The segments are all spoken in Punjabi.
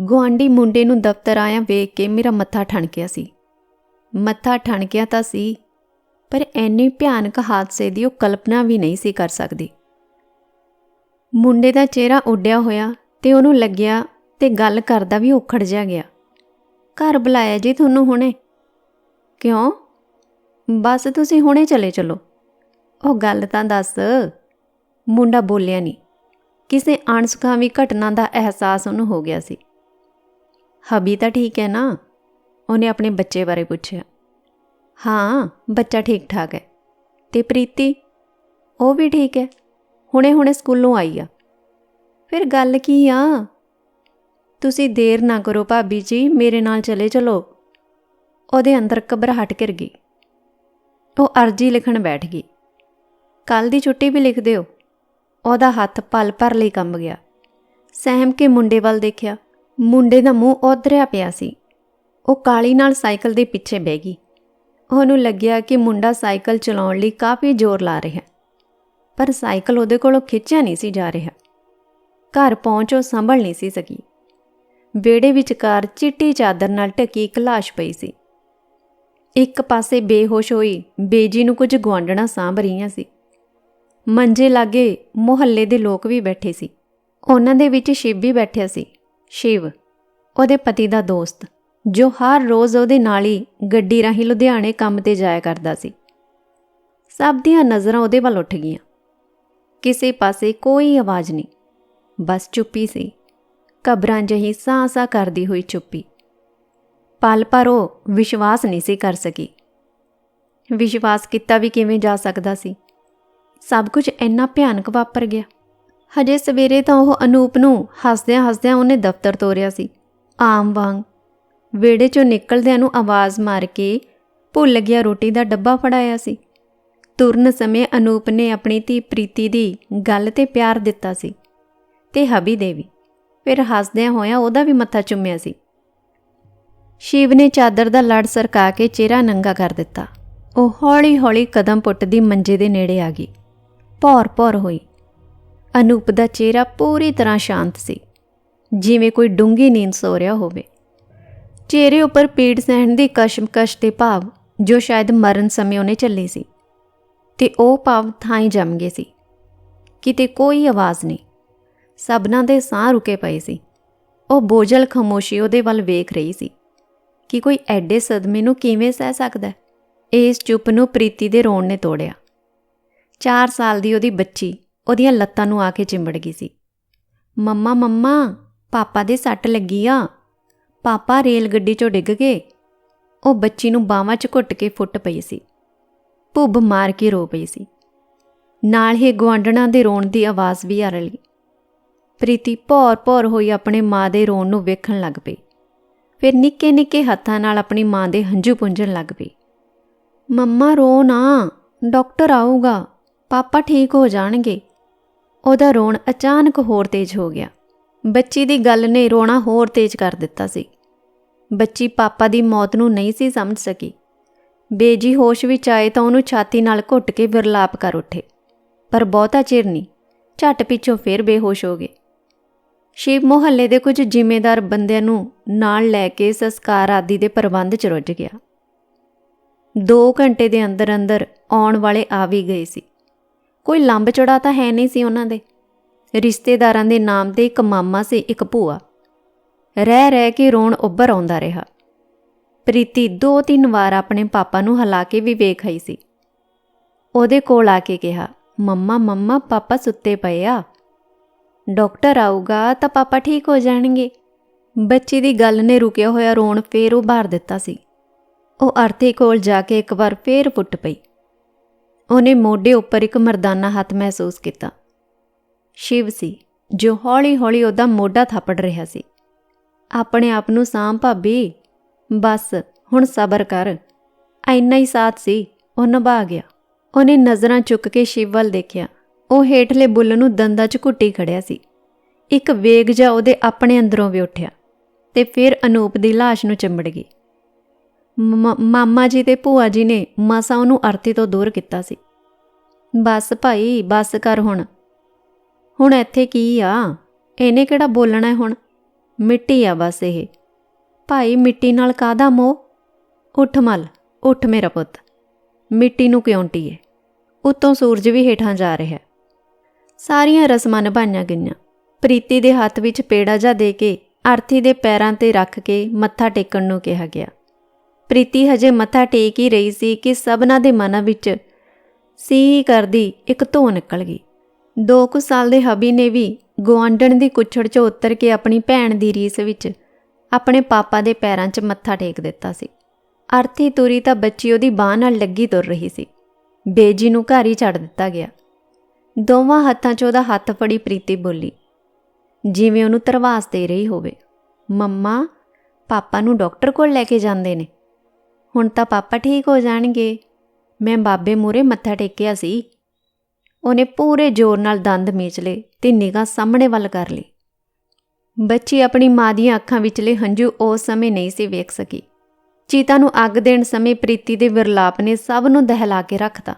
ਗੁਆਂਢੀ ਮੁੰਡੇ ਨੂੰ ਦਫ਼ਤਰ ਆਇਆ ਵੇਖ ਕੇ ਮੇਰਾ ਮੱਥਾ ਠਣਕਿਆ ਸੀ। ਮੱਥਾ ਠਣਕਿਆ ਤਾਂ ਸੀ, ਪਰ ਐਨੇ ਭਿਆਨਕ ਹਾਦਸੇ ਦੀ ਉਹ ਕਲਪਨਾ ਵੀ ਨਹੀਂ ਸੀ ਕਰ ਸਕਦੀ। ਮੁੰਡੇ ਦਾ ਚਿਹਰਾ ਉੱਡਿਆ ਹੋਇਆ ਤੇ ਉਹਨੂੰ ਲੱਗਿਆ ਤੇ ਗੱਲ ਕਰਦਾ ਵੀ ਉਖੜ ਜਾ ਗਿਆ। ਘਰ ਬੁਲਾਇਆ ਜੀ ਤੁਹਾਨੂੰ ਹੁਣੇ? ਕਿਉਂ? ਬਸ ਤੁਸੀਂ ਹੁਣੇ ਚਲੇ ਚਲੋ। ਉਹ ਗੱਲ ਤਾਂ ਦੱਸ। ਮੁੰਡਾ ਬੋਲਿਆ ਨਹੀਂ। ਕਿਸੇ ਅਣਸੁਖਾਵੀ ਘਟਨਾ ਦਾ ਅਹਿਸਾਸ ਉਹਨੂੰ ਹੋ ਗਿਆ ਸੀ। ਹਬੀ ਤਾਂ ਠੀਕ ਹੈ ਨਾ? ਉਹਨੇ ਆਪਣੇ ਬੱਚੇ ਬਾਰੇ ਪੁੱਛਿਆ। ਹਾਂ, ਬੱਚਾ ਠੀਕ ਠਾਕ ਹੈ। ਤੇ ਪ੍ਰੀਤੀ, ਉਹ ਵੀ ਠੀਕ ਹੈ? ਹੁਣੇ ਹੁਣੇ ਸਕੂਲੋਂ ਆਈ ਆ। ਫਿਰ ਗੱਲ ਕੀ ਆ? ਤੁਸੀਂ ਦੇਰ ਨਾ ਕਰੋ ਭਾਬੀ ਜੀ, ਮੇਰੇ ਨਾਲ ਚਲੇ ਚਲੋ। ਉਹਦੇ ਅੰਦਰ ਘਬਰਾਹਟ ਘਿਰ ਗਈ। ਉਹ ਅਰਜੀ ਲਿਖਣ ਬੈਠ ਗਈ। ਕੱਲ ਦੀ ਛੁੱਟੀ ਵੀ ਲਿਖ ਦਿਓ। ਉਹਦਾ ਹੱਥ ਪਲ ਭਰ ਲਈ ਕੰਬ ਗਿਆ। ਸਹਿਮ ਕੇ ਮੁੰਡੇ ਵੱਲ ਦੇਖਿਆ। ਮੁੰਡੇ ਦਾ ਮੂੰਹ ਔਧਰਿਆ ਪਿਆ ਸੀ। ਉਹ ਕਾਲੀ ਨਾਲ ਸਾਈਕਲ ਦੇ ਪਿੱਛੇ ਬਹਿ ਗਈ। ਉਹਨੂੰ ਲੱਗਿਆ ਕਿ ਮੁੰਡਾ ਸਾਈਕਲ ਚਲਾਉਣ ਲਈ ਕਾਫੀ ਜ਼ੋਰ ਲਾ ਰਿਹਾ। ਪਰ ਸਾਈਕਲ ਉਹਦੇ ਕੋਲੋਂ ਖਿੱਚਿਆ ਨਹੀਂ ਸੀ ਜਾ ਰਿਹਾ। ਘਰ ਪਹੁੰਚੋ ਸੰਭਲ ਨਹੀਂ ਸੀ ਸਕੀ। ਵਿਹੜੇ ਵਿਚਕਾਰ ਚਿੱਟੀ ਚਾਦਰ ਨਾਲ ਢਕੀ ਇੱਕ ਲਾਸ਼ ਪਈ ਸੀ। ਇੱਕ ਪਾਸੇ ਬੇਹੋਸ਼ ਹੋਈ ਬੇਜੀ ਨੂੰ ਕੁਝ ਗਵਾਂਡਣਾ ਸਾਂਭ ਰਹੀਆਂ ਸੀ। ਮੰਜੇ ਲਾਗੇ ਮੁਹੱਲੇ ਦੇ ਲੋਕ ਵੀ ਬੈਠੇ ਸੀ। ਉਹਨਾਂ ਦੇ ਵਿੱਚ ਸ਼ਿਵ ਵੀ ਬੈਠਿਆ ਸੀ। ਸ਼ਿਵ ਉਹਦੇ ਪਤੀ ਦਾ ਦੋਸਤ, ਜੋ ਹਰ ਰੋਜ਼ ਉਹਦੇ ਨਾਲ ਹੀ ਗੱਡੀ ਰਾਹੀਂ ਲੁਧਿਆਣੇ ਕੰਮ ਤੇ ਜਾਇਆ ਕਰਦਾ ਸੀ। ਸਭ ਦੀਆਂ ਨਜ਼ਰਾਂ ਉਹਦੇ ਵੱਲ ਉੱਠ ਗਈਆਂ। ਕਿਸੇ ਪਾਸੇ ਕੋਈ ਆਵਾਜ਼ ਨਹੀਂ। ਬਸ ਚੁੱਪੀ ਸੀ। ਕਬਰਾਂ ਜਹੀ ਸਾਹ-ਸਾਹ ਕਰਦੀ ਹੋਈ ਚੁੱਪੀ। ਪਲ ਪਰ ਉਹ ਵਿਸ਼ਵਾਸ ਨਹੀਂ ਸੀ ਕਰ ਸਕੀ। ਵਿਸ਼ਵਾਸ ਕੀਤਾ ਵੀ ਕਿਵੇਂ ਜਾ ਸਕਦਾ ਸੀ। ਸਭ ਕੁਝ ਇੰਨਾ ਭਿਆਨਕ ਵਾਪਰ ਗਿਆ। ਹਜੇ ਸਵੇਰੇ ਤਾਂ ਉਹ ਅਨੂਪ ਨੂੰ ਹੱਸਦਿਆਂ ਹੱਸਦਿਆਂ ਉਹਨੇ ਦਫ਼ਤਰ ਤੋਰਿਆ ਸੀ। ਆਮ ਵਾਂਗ ਵਿਹੜੇ ਚੋਂ ਨਿਕਲਦਿਆਂ ਨੂੰ ਆਵਾਜ਼ ਮਾਰ ਕੇ ਭੁੱਲ ਗਿਆ ਰੋਟੀ ਦਾ ਡੱਬਾ ਫੜਾਇਆ ਸੀ। ਤੁਰਨ ਸਮੇਂ ਅਨੂਪ ਨੇ ਆਪਣੀ ਧੀ ਪ੍ਰੀਤੀ ਦੀ ਗੱਲ ਤੇ ਪਿਆਰ ਦਿੱਤਾ ਸੀ ਤੇ ਹਬੀ ਦੇਵੀ ਫਿਰ ਹੱਸਦਿਆਂ ਹੋਇਆਂ ਉਹਦਾ ਵੀ ਮੱਥਾ ਚੁੰਮਿਆ ਸੀ। ਸ਼ਿਵ ਨੇ ਚਾਦਰ ਦਾ ਲੜ ਸਰਕਾ ਕੇ ਚਿਹਰਾ ਨੰਗਾ ਕਰ ਦਿੱਤਾ। ਉਹ ਹੌਲੀ-ਹੌਲੀ ਕਦਮ ਪੁੱਟਦੀ ਮੰਜੇ ਦੇ ਨੇੜੇ ਆ ਗਈ। ਭੌਰ-ਭੌਰ ਹੋਈ। ਅਨੂਪ ਦਾ ਚਿਹਰਾ ਪੂਰੀ ਤਰ੍ਹਾਂ ਸ਼ਾਂਤ ਸੀ। ਜਿਵੇਂ ਕੋਈ ਡੂੰਗੀ ਨੀਂਦ ਸੋ ਰਿਹਾ ਹੋਵੇ। ਚਿਹਰੇ ਉੱਪਰ ਪੀੜ ਸਹਿਣ ਦੀ ਕਸ਼ਮਕਸ਼ ਤੇ ਭਾਵ ਜੋ ਸ਼ਾਇਦ ਮਰਨ ਸਮੇਂ ਉਹਨੇ ਚੱਲੇ ਸੀ। ਤੇ ਉਹ ਭਾਵ ਥਾਂ ਹੀ ਜੰਮ ਗਏ ਸੀ। ਕਿਤੇ ਕੋਈ ਆਵਾਜ਼ ਨਹੀਂ। ਸਭਨਾਂ ਦੇ ਸਾਹ ਰੁਕੇ ਪਏ ਸੀ। ਉਹ ਬੋਝਲ ਖਮੋਸ਼ੀ ਉਹਦੇ ਵੱਲ ਵੇਖ ਰਹੀ ਸੀ। ਕਿ ਕੋਈ ਐਡੇ ਸਦਮੇ ਨੂੰ ਕਿਵੇਂ ਸਹਿ ਸਕਦਾ ਇਸ ਚੁੱਪ ਨੂੰ ਪ੍ਰੀਤੀ ਦੇ ਰੋਣ ਨੇ ਤੋੜਿਆ। 4 ਸਾਲ ਦੀ ਉਹਦੀ ਬੱਚੀ ਉਹਦੀਆਂ ਲੱਤਾਂ ਨੂੰ ਆ ਕੇ ਚਿੰਬੜ ਗਈ ਸੀ। ਮੰਮਾ ਮੰਮਾ! ਪਾਪਾ ਦੇ ਸੱਟ ਲੱਗੀ ਆ। ਪਾਪਾ ਰੇਲ ਗੱਡੀ 'ਚੋਂ ਡਿੱਗ ਗਏ। ਉਹ ਬੱਚੀ ਨੂੰ ਬਾਹਾਂ 'ਚ ਘੁੱਟ ਕੇ ਫੁੱਟ ਪਈ ਸੀ। ਭੁੱਬ ਮਾਰ ਕੇ ਰੋ ਪਈ ਸੀ। ਨਾਲ ਹੀ ਗਵਾਂਡਣਾ ਦੇ ਰੋਣ ਦੀ ਆਵਾਜ਼ ਵੀ ਆ ਰਹੀ ਪ੍ਰੀਤੀ ਭੌਰ-ਭੌਰ ਹੋਈ ਆਪਣੇ ਮਾਂ ਦੇ ਰੋਣ ਨੂੰ ਵੇਖਣ ਲੱਗ ਪਈ। ਫਿਰ ਨਿੱਕੇ-ਨਿੱਕੇ ਹੱਥਾਂ ਨਾਲ ਆਪਣੀ ਮਾਂ ਦੇ ਹੰਝੂ ਪੁੰਝਣ ਲੱਗ ਪਈ। ਮੰਮਾ, ਰੋ ਨਾ। ਡਾਕਟਰ ਆਊਗਾ। ਪਾਪਾ ਠੀਕ ਹੋ ਜਾਣਗੇ। ਉਹਦਾ ਰੋਣ ਅਚਾਨਕ ਹੋਰ ਤੇਜ਼ ਹੋ ਗਿਆ। ਬੱਚੀ ਦੀ ਗੱਲ ਨੇ ਰੋਣਾ ਹੋਰ ਤੇਜ਼ ਕਰ ਦਿੱਤਾ ਸੀ। ਬੱਚੀ ਪਾਪਾ ਦੀ ਮੌਤ ਨੂੰ ਨਹੀਂ ਸੀ ਸਮਝ ਸਕੀ। ਬੇਜੀ ਹੋਸ਼ ਵਿੱਚ ਆਏ ਤਾਂ ਉਹਨੂੰ ਛਾਤੀ ਨਾਲ ਘੁੱਟ ਕੇ ਵਿਰਲਾਪ ਕਰ ਉੱਠੇ। ਪਰ ਬਹੁਤਾ ਚਿਰ ਨਹੀਂ, ਝਟ ਪਿੱਛੋਂ ਫੇਰ ਬੇਹੋਸ਼ ਹੋ ਗਏ। ਸ਼ਿਵ ਮੁਹੱਲੇ ਦੇ ਕੁਝ ਜ਼ਿੰਮੇਦਾਰ ਬੰਦਿਆਂ ਨੂੰ ਨਾਲ ਲੈ ਕੇ ਸੰਸਕਾਰ ਆਦਿ ਦੇ ਪ੍ਰਬੰਧ 'ਚ ਰੁੱਝ ਗਿਆ। 2 ਘੰਟੇ ਦੇ ਅੰਦਰ ਅੰਦਰ ਆਉਣ ਵਾਲੇ ਆ ਵੀ ਗਏ ਸੀ। ਕੋਈ ਲੰਬ ਚੜਾ ਤਾਂ ਹੈ ਨਹੀਂ ਸੀ ਉਹਨਾਂ ਦੇ। ਰਿਸ਼ਤੇਦਾਰਾਂ ਦੇ ਨਾਮ ਤੇ ਇੱਕ ਮਾਮਾ ਸੀ, ਇੱਕ ਭੂਆ। ਰਹਿ ਰਹਿ ਕੇ ਰੋਣ ਉੱਭਰ ਆਉਂਦਾ ਰਿਹਾ। ਪ੍ਰੀਤੀ ਦੋ ਤਿੰਨ ਵਾਰ ਆਪਣੇ ਪਾਪਾ ਨੂੰ ਹਿਲਾ ਕੇ ਵੀ ਵੇਖ ਆਈ ਸੀ। ਉਹਦੇ ਕੋਲ ਆ ਕੇ ਕਿਹਾ, ਮੰਮਾ ਮੰਮਾ, ਪਾਪਾ ਸੁੱਤੇ ਪਏ ਆ। ਡਾਕਟਰ ਆਊਗਾ ਤਾਂ ਪਾਪਾ ਠੀਕ ਹੋ ਜਾਣਗੇ। ਬੱਚੀ ਦੀ ਗੱਲ ਨੇ ਰੁਕਿਆ ਹੋਇਆ ਰੋਣ ਫੇਰ ਉਭਾਰ ਦਿੱਤਾ ਸੀ। ਉਹ ਅਰਥੀ ਕੋਲ ਜਾ ਕੇ ਇੱਕ ਵਾਰ ਫੇਰ ਫੁੱਟ ਪਈ। ਉਹਨੇ ਮੋਢੇ ਉੱਪਰ ਇੱਕ ਮਰਦਾਨਾ ਹੱਥ ਮਹਿਸੂਸ ਕੀਤਾ। ਸ਼ਿਵ ਸੀ, ਜੋ ਹੌਲੀ-ਹੌਲੀ ਉਹਦਾ ਮੋਢਾ ਥਾਪੜ ਰਿਹਾ ਸੀ। ਆਪਣੇ ਆਪ ਨੂੰ ਸਾਂਭ ਭਾਬੀ, ਬਸ ਹੁਣ ਸਬਰ ਕਰ। ਐਨਾ ਹੀ ਸਾਥ ਸੀ, ਉਹ ਨਿਭਾ ਗਿਆ। ਉਹਨੇ ਨਜ਼ਰਾਂ ਚੁੱਕ ਕੇ ਸ਼ਿਵ ਵੱਲ ਦੇਖਿਆ। ਉਹ ਹੇਠਲੇ ਬੁੱਲ ਨੂੰ ਦੰਦਾਂ 'ਚ ਘੁੱਟੀ ਖੜਿਆ ਸੀ। ਇੱਕ ਵੇਗ ਜਾ ਉਹਦੇ ਆਪਣੇ ਅੰਦਰੋਂ ਵੀ ਉੱਠਿਆ ਤੇ ਫਿਰ ਅਨੂਪ ਦੀ ਲਾਸ਼ ਨੂੰ ਚੰਬੜ ਗਈ। ਮ- ਮਾਮਾ ਜੀ ਤੇ ਭੂਆ ਜੀ ਨੇ ਮਾਸਾ ਉਹਨੂੰ ਅਰਥੀ ਤੋਂ ਦੂਰ ਕੀਤਾ ਸੀ। ਬਸ ਭਾਈ, ਬਸ ਕਰ ਹੁਣ। ਹੁਣ ਇੱਥੇ ਕੀ ਆ? ਇਹਨੇ ਕਿਹੜਾ ਬੋਲਣਾ ਹੁਣ? ਮਿੱਟੀ ਆ ਬਸ ਇਹ। ਭਾਈ, ਮਿੱਟੀ ਨਾਲ ਕਾਦਾ ਮੋਹ? ਉੱਠ ਮਲ, ਉੱਠ ਮੇਰਾ ਪੁੱਤ। ਮਿੱਟੀ ਨੂੰ ਕਿਉਂ ਟੀਏ? ਉੱਤੋਂ ਸੂਰਜ ਵੀ ਹੇਠਾਂ ਜਾ ਰਿਹਾ। ਸਾਰੀਆਂ ਰਸਮਾਂ ਨਿਭਾਈਆਂ ਗਈਆਂ। ਪ੍ਰੀਤੀ ਦੇ ਹੱਥ ਵਿੱਚ ਪੇੜਾ ਜਾ ਦੇ ਕੇ ਆਰਥੀ ਦੇ ਪੈਰਾਂ ਤੇ ਰੱਖ ਕੇ ਮੱਥਾ ਟੇਕਣ ਨੂੰ ਕਿਹਾ ਗਿਆ। ਪ੍ਰੀਤੀ ਹਜੇ ਮੱਥਾ ਟੇਕ ਹੀ ਰਹੀ ਸੀ ਕਿ ਸਭਨਾਂ ਦੇ ਮਨਾਂ ਵਿੱਚ ਸੀ ਕਰਦੀ ਇੱਕ ਧੋ ਨਿਕਲ ਗਈ। ਦੋ ਕੁ ਸਾਲ ਦੇ ਹਬੀ ਨੇ ਵੀ ਗੁਆਂਢਣ ਦੀ ਕੁੱਛੜ 'ਚੋਂ ਉਤਰ ਕੇ ਆਪਣੀ ਭੈਣ ਦੀ ਰੀਸ ਵਿੱਚ ਆਪਣੇ ਪਾਪਾ ਦੇ ਪੈਰਾਂ 'ਚ ਮੱਥਾ ਟੇਕ ਦਿੱਤਾ ਸੀ। ਅਰਥੀ ਤੁਰੀ ਤਾਂ ਬੱਚੀ ਉਹਦੀ ਬਾਹ ਨਾਲ ਲੱਗੀ ਤੁਰ ਰਹੀ ਸੀ। ਬੇਜੀ ਨੂੰ ਘਰ ਹੀ ਛੱਡ ਦਿੱਤਾ ਗਿਆ। ਦੋਵਾਂ ਹੱਥਾਂ 'ਚ ਉਹਦਾ ਹੱਥ ਫੜੀ ਪ੍ਰੀਤੀ ਬੋਲੀ, ਜਿਵੇਂ ਉਹਨੂੰ ਤਰਵਾਸ ਦੇ ਰਹੀ ਹੋਵੇ। ਮੰਮਾ, ਪਾਪਾ ਨੂੰ ਡਾਕਟਰ ਕੋਲ ਲੈ ਕੇ ਜਾਂਦੇ ਨੇ। ਹੁਣ ਤਾਂ ਪਾਪਾ ਠੀਕ ਹੋ ਜਾਣਗੇ। ਮੈਂ ਬਾਬੇ ਮੂਰੇ ਮੱਥਾ ਟੇਕਿਆ ਸੀ। ਉਹਨੇ ਪੂਰੇ ਜ਼ੋਰ ਨਾਲ ਦੰਦ ਮੀਚ ਲਏ ਤੇ ਨਿਗਾਹ ਸਾਹਮਣੇ ਵੱਲ ਕਰ ਲਈ। ਬੱਚੀ ਆਪਣੀ ਮਾਂ ਦੀਆਂ ਅੱਖਾਂ ਵਿਚਲੇ ਹੰਝੂ ਉਸ ਸਮੇਂ ਨਹੀਂ ਸੀ ਵੇਖ ਸਕੀ। ਚੀਤਾ ਨੂੰ ਅੱਗ ਦੇਣ ਸਮੇਂ ਪ੍ਰੀਤੀ ਦੇ ਵਿਰਲਾਪ ਨੇ ਸਭ ਨੂੰ ਦਹਿਲਾ ਕੇ ਰੱਖਤਾ।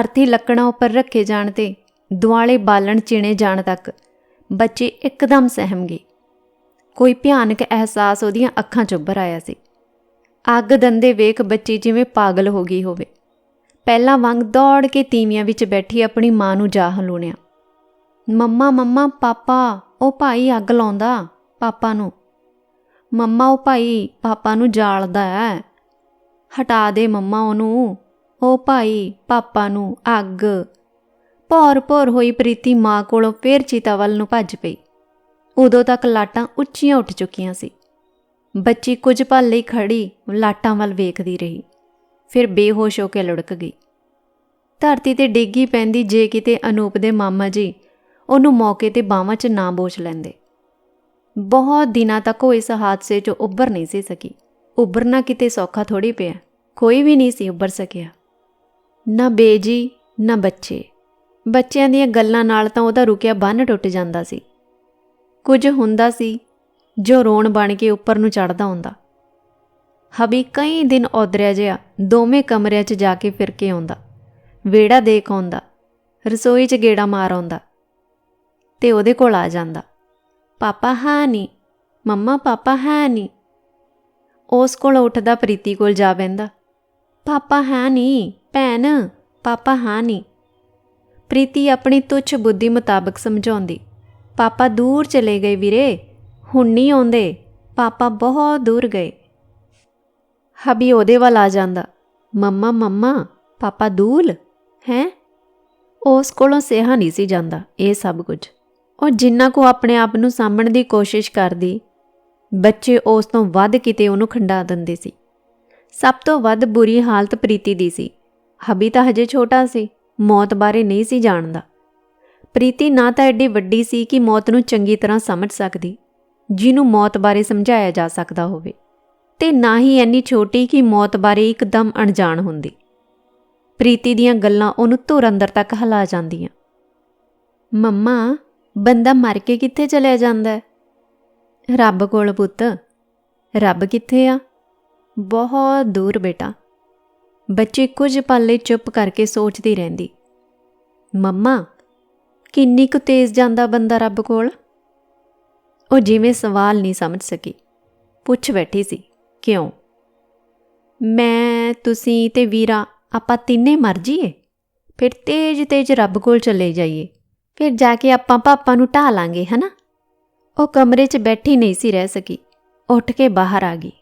ਅਰਥੀ ਲੱਕੜਾਂ ਉੱਪਰ ਰੱਖੇ ਜਾਣ ਤੇ ਦੁਆਲੇ ਬਾਲਣ ਚਿਣੇ ਜਾਣ ਤੱਕ ਬੱਚੇ ਇੱਕਦਮ ਸਹਿਮ ਗਏ। ਕੋਈ ਭਿਆਨਕ ਅਹਿਸਾਸ ਉਹਦੀਆਂ ਅੱਖਾਂ 'ਚ ਉੱਭਰ ਆਇਆ ਸੀ। ਅੱਗ ਦੰਦੇ ਵੇਖ ਬੱਚੀ ਜਿਵੇਂ ਪਾਗਲ ਹੋ ਗਈ ਹੋਵੇ। ਪਹਿਲਾਂ ਵਾਂਗ ਦੌੜ ਕੇ ਤੀਵੀਆਂ ਵਿੱਚ ਬੈਠੀ ਆਪਣੀ ਮਾਂ ਨੂੰ ਜਾ ਹਲੂਣਿਆ। ਮੰਮਾ ਮੰਮਾ, ਪਾਪਾ, ਉਹ ਭਾਈ ਅੱਗ ਲਾਉਂਦਾ ਪਾਪਾ ਨੂੰ। ਮੰਮਾ, ਉਹ ਭਾਈ ਪਾਪਾ ਨੂੰ ਜਾਲਦਾ ਹੈ ਹਟਾ ਦੇ ਮੰਮਾ ਉਹਨੂੰ। ਉਹ ਭਾਈ ਪਾਪਾ ਨੂੰ ਅੱਗ। ਭੌਰ ਭੌਰ ਹੋਈ ਪ੍ਰੀਤੀ ਮਾਂ ਕੋਲੋਂ ਫੇਰ ਚੀਤਾ ਵੱਲ ਨੂੰ ਭੱਜ ਪਈ। ਉਦੋਂ ਤੱਕ ਲਾਟਾਂ ਉੱਚੀਆਂ ਉੱਠ ਚੁੱਕੀਆਂ ਸੀ। ਬੱਚੀ ਕੁਝ ਪਲ ਲਈ ਖੜੀ ਲਾਟਾਂ ਵੱਲ ਵੇਖਦੀ ਰਹੀ। ਫਿਰ ਬੇਹੋਸ਼ ਹੋ ਕੇ ਲੁੜਕ ਗਈ। ਧਰਤੀ ਤੇ ਡਿੱਗੀ ਪੈਂਦੀ ਜੇ ਕਿਤੇ ਅਨੂਪ ਦੇ ਮਾਮਾ ਜੀ ਉਹਨੂੰ ਮੌਕੇ ਤੇ ਬਾਹਾਂ 'ਚ ਨਾ ਬੋਚ ਲੈਂਦੇ। ਬਹੁਤ ਦਿਨਾਂ ਤੱਕ ਉਹ ਇਸ ਹਾਦਸੇ 'ਚੋਂ ਉੱਭਰ ਨਹੀਂ ਸੀ ਸਕੀ। ਉੱਭਰਨਾ ਕਿਤੇ ਸੌਖਾ ਥੋੜੀ ਪਿਆ। ਕੋਈ ਵੀ ਨਹੀਂ ਸੀ ਉੱਭਰ ਸਕਿਆ। ਨਾ ਬੇਜੀ, ਨਾ ਬੱਚੇ। ਬੱਚਿਆਂ ਦੀਆਂ ਗੱਲਾਂ ਨਾਲ ਤਾਂ ਉਹਦਾ ਰੁਕਿਆ ਬੰਨ ਟੁੱਟ ਜਾਂਦਾ ਸੀ। ਕੁਝ ਹੁੰਦਾ ਸੀ ਜੋ ਰੋਣ ਬਣ ਕੇ ਉੱਪਰ ਨੂੰ ਚੜਦਾ ਹੁੰਦਾ। ਹਬੀ ਕਈ ਦਿਨ ਔਦਰਿਆ ਜਿਹਾ ਦੋਵੇਂ ਕਮਰਿਆਂ 'ਚ ਜਾ ਕੇ ਫਿਰ ਕੇ ਆਉਂਦਾ। ਵੇੜਾ ਦੇਖ ਆਉਂਦਾ, ਰਸੋਈ 'ਚ ਗੇੜਾ ਮਾਰ ਆਉਂਦਾ ਤੇ ਉਹਦੇ ਕੋਲ ਆ ਜਾਂਦਾ। ਪਾਪਾ ਹਾਂ ਨਹੀਂ ਮੰਮਾ ਪਾਪਾ ਹੈ ਨਹੀਂ ਉਸ ਕੋਲ ਉੱਠਦਾ ਪ੍ਰੀਤੀ ਕੋਲ ਜਾ ਬੈਂਦਾ ਪਾਪਾ ਹੈ ਨਹੀਂ ਭੈਣ, ਪਾਪਾ ਹਾਂ ਨਹੀਂ ਪ੍ਰੀਤੀ ਆਪਣੀ ਤੁੱਛ ਬੁੱਧੀ ਮੁਤਾਬਕ ਸਮਝਾਉਂਦੀ। ਪਾਪਾ ਦੂਰ ਚਲੇ ਗਏ ਵੀਰੇ, ਹੁਣ ਨਹੀਂ ਆਉਂਦੇ, ਪਾਪਾ ਬਹੁਤ ਦੂਰ ਗਏ। ਹਬੀ ਉਹਦੇ ਵੱਲ ਆ ਜਾਂਦਾ। ਮੰਮਾ ਮੰਮਾ, ਪਾਪਾ ਦੂਲ ਹੈ? ਉਸ ਕੋਲੋਂ ਸਿਹਾ ਨਹੀਂ ਸੀ ਜਾਂਦਾ ਇਹ ਸਭ ਕੁਝ। ਉਹ ਜਿੰਨਾ ਕੋ ਆਪਣੇ ਆਪ ਨੂੰ ਸਾਂਭਣ ਦੀ ਕੋਸ਼ਿਸ਼ ਕਰਦੀ, ਬੱਚੇ ਉਸ ਤੋਂ ਵੱਧ ਕਿਤੇ ਉਹਨੂੰ ਖੰਡਾ ਦਿੰਦੇ ਸੀ। ਸਭ ਤੋਂ ਵੱਧ ਬੁਰੀ ਹਾਲਤ ਪ੍ਰੀਤੀ ਦੀ ਸੀ। ਹਬੀ ਤਾਂ ਹਜੇ ਛੋਟਾ ਸੀ, ਮੌਤ ਬਾਰੇ ਨਹੀਂ ਸੀ ਜਾਣਦਾ। ਪ੍ਰੀਤੀ ਨਾ ਤਾਂ ਐਡੀ ਵੱਡੀ ਸੀ ਕਿ ਮੌਤ ਨੂੰ ਚੰਗੀ ਤਰ੍ਹਾਂ ਸਮਝ ਸਕਦੀ, ਜਿਹਨੂੰ ਮੌਤ ਬਾਰੇ ਸਮਝਾਇਆ ਜਾ ਸਕਦਾ ਹੋਵੇ। ਤੇ ਨਾ ਹੀ ਇੰਨੀ ਛੋਟੀ ਕਿ ਮੌਤ ਬਾਰੇ ਇੱਕਦਮ ਅਣਜਾਣ ਹੁੰਦੀ। ਪ੍ਰੀਤੀ ਦੀਆਂ ਗੱਲਾਂ ਉਹਨੂੰ ਧੁਰ ਅੰਦਰ ਤੱਕ ਹਿਲਾ ਜਾਂਦੀਆਂ। ਮੰਮਾ, ਬੰਦਾ ਮਰ ਕੇ ਕਿੱਥੇ ਚਲਿਆ ਜਾਂਦਾ ਹੈ? ਰੱਬ ਕੋਲ ਪੁੱਤ, ਰੱਬ ਕਿੱਥੇ ਆ? ਬਹੁਤ ਦੂਰ ਬੇਟਾ। ਬੱਚੇ ਕੁਝ ਪਲ ਲਈ ਚੁੱਪ ਕਰਕੇ ਸੋਚਦੀ ਰਹਿੰਦੀ। ਮੰਮਾ, ਕਿੰਨੀ ਕੁ ਤੇਜ਼ ਜਾਂਦਾ ਬੰਦਾ ਰੱਬ ਕੋਲ? ਉਹ ਜਿਵੇਂ ਸਵਾਲ ਨਹੀਂ ਸਮਝ ਸਕੀ। ਪੁੱਛ ਬੈਠੀ ਸੀ। ਕਿਉਂ? ਮੈਂ, ਤੁਸੀਂ ਤੇ ਵੀਰਾ, ਆਪਾਂ ਤਿੰਨੇ ਮਰ ਜੀਏ ਫਿਰ ਤੇਜ ਤੇਜ ਰੱਬ ਕੋਲ ਚਲੇ ਜਾਈਏ। ਫਿਰ ਜਾ ਕੇ ਆਪਾਂ ਪਾਪਾ ਨੂੰ ਢਾ ਲਾਂਗੇ, ਹਨਾ? ਉਹ ਕਮਰੇ 'ਚ ਬੈਠੀ ਨਹੀਂ ਸੀ ਰਹਿ ਸਕੀ। ਉੱਠ ਕੇ ਬਾਹਰ ਆ ਗਈ।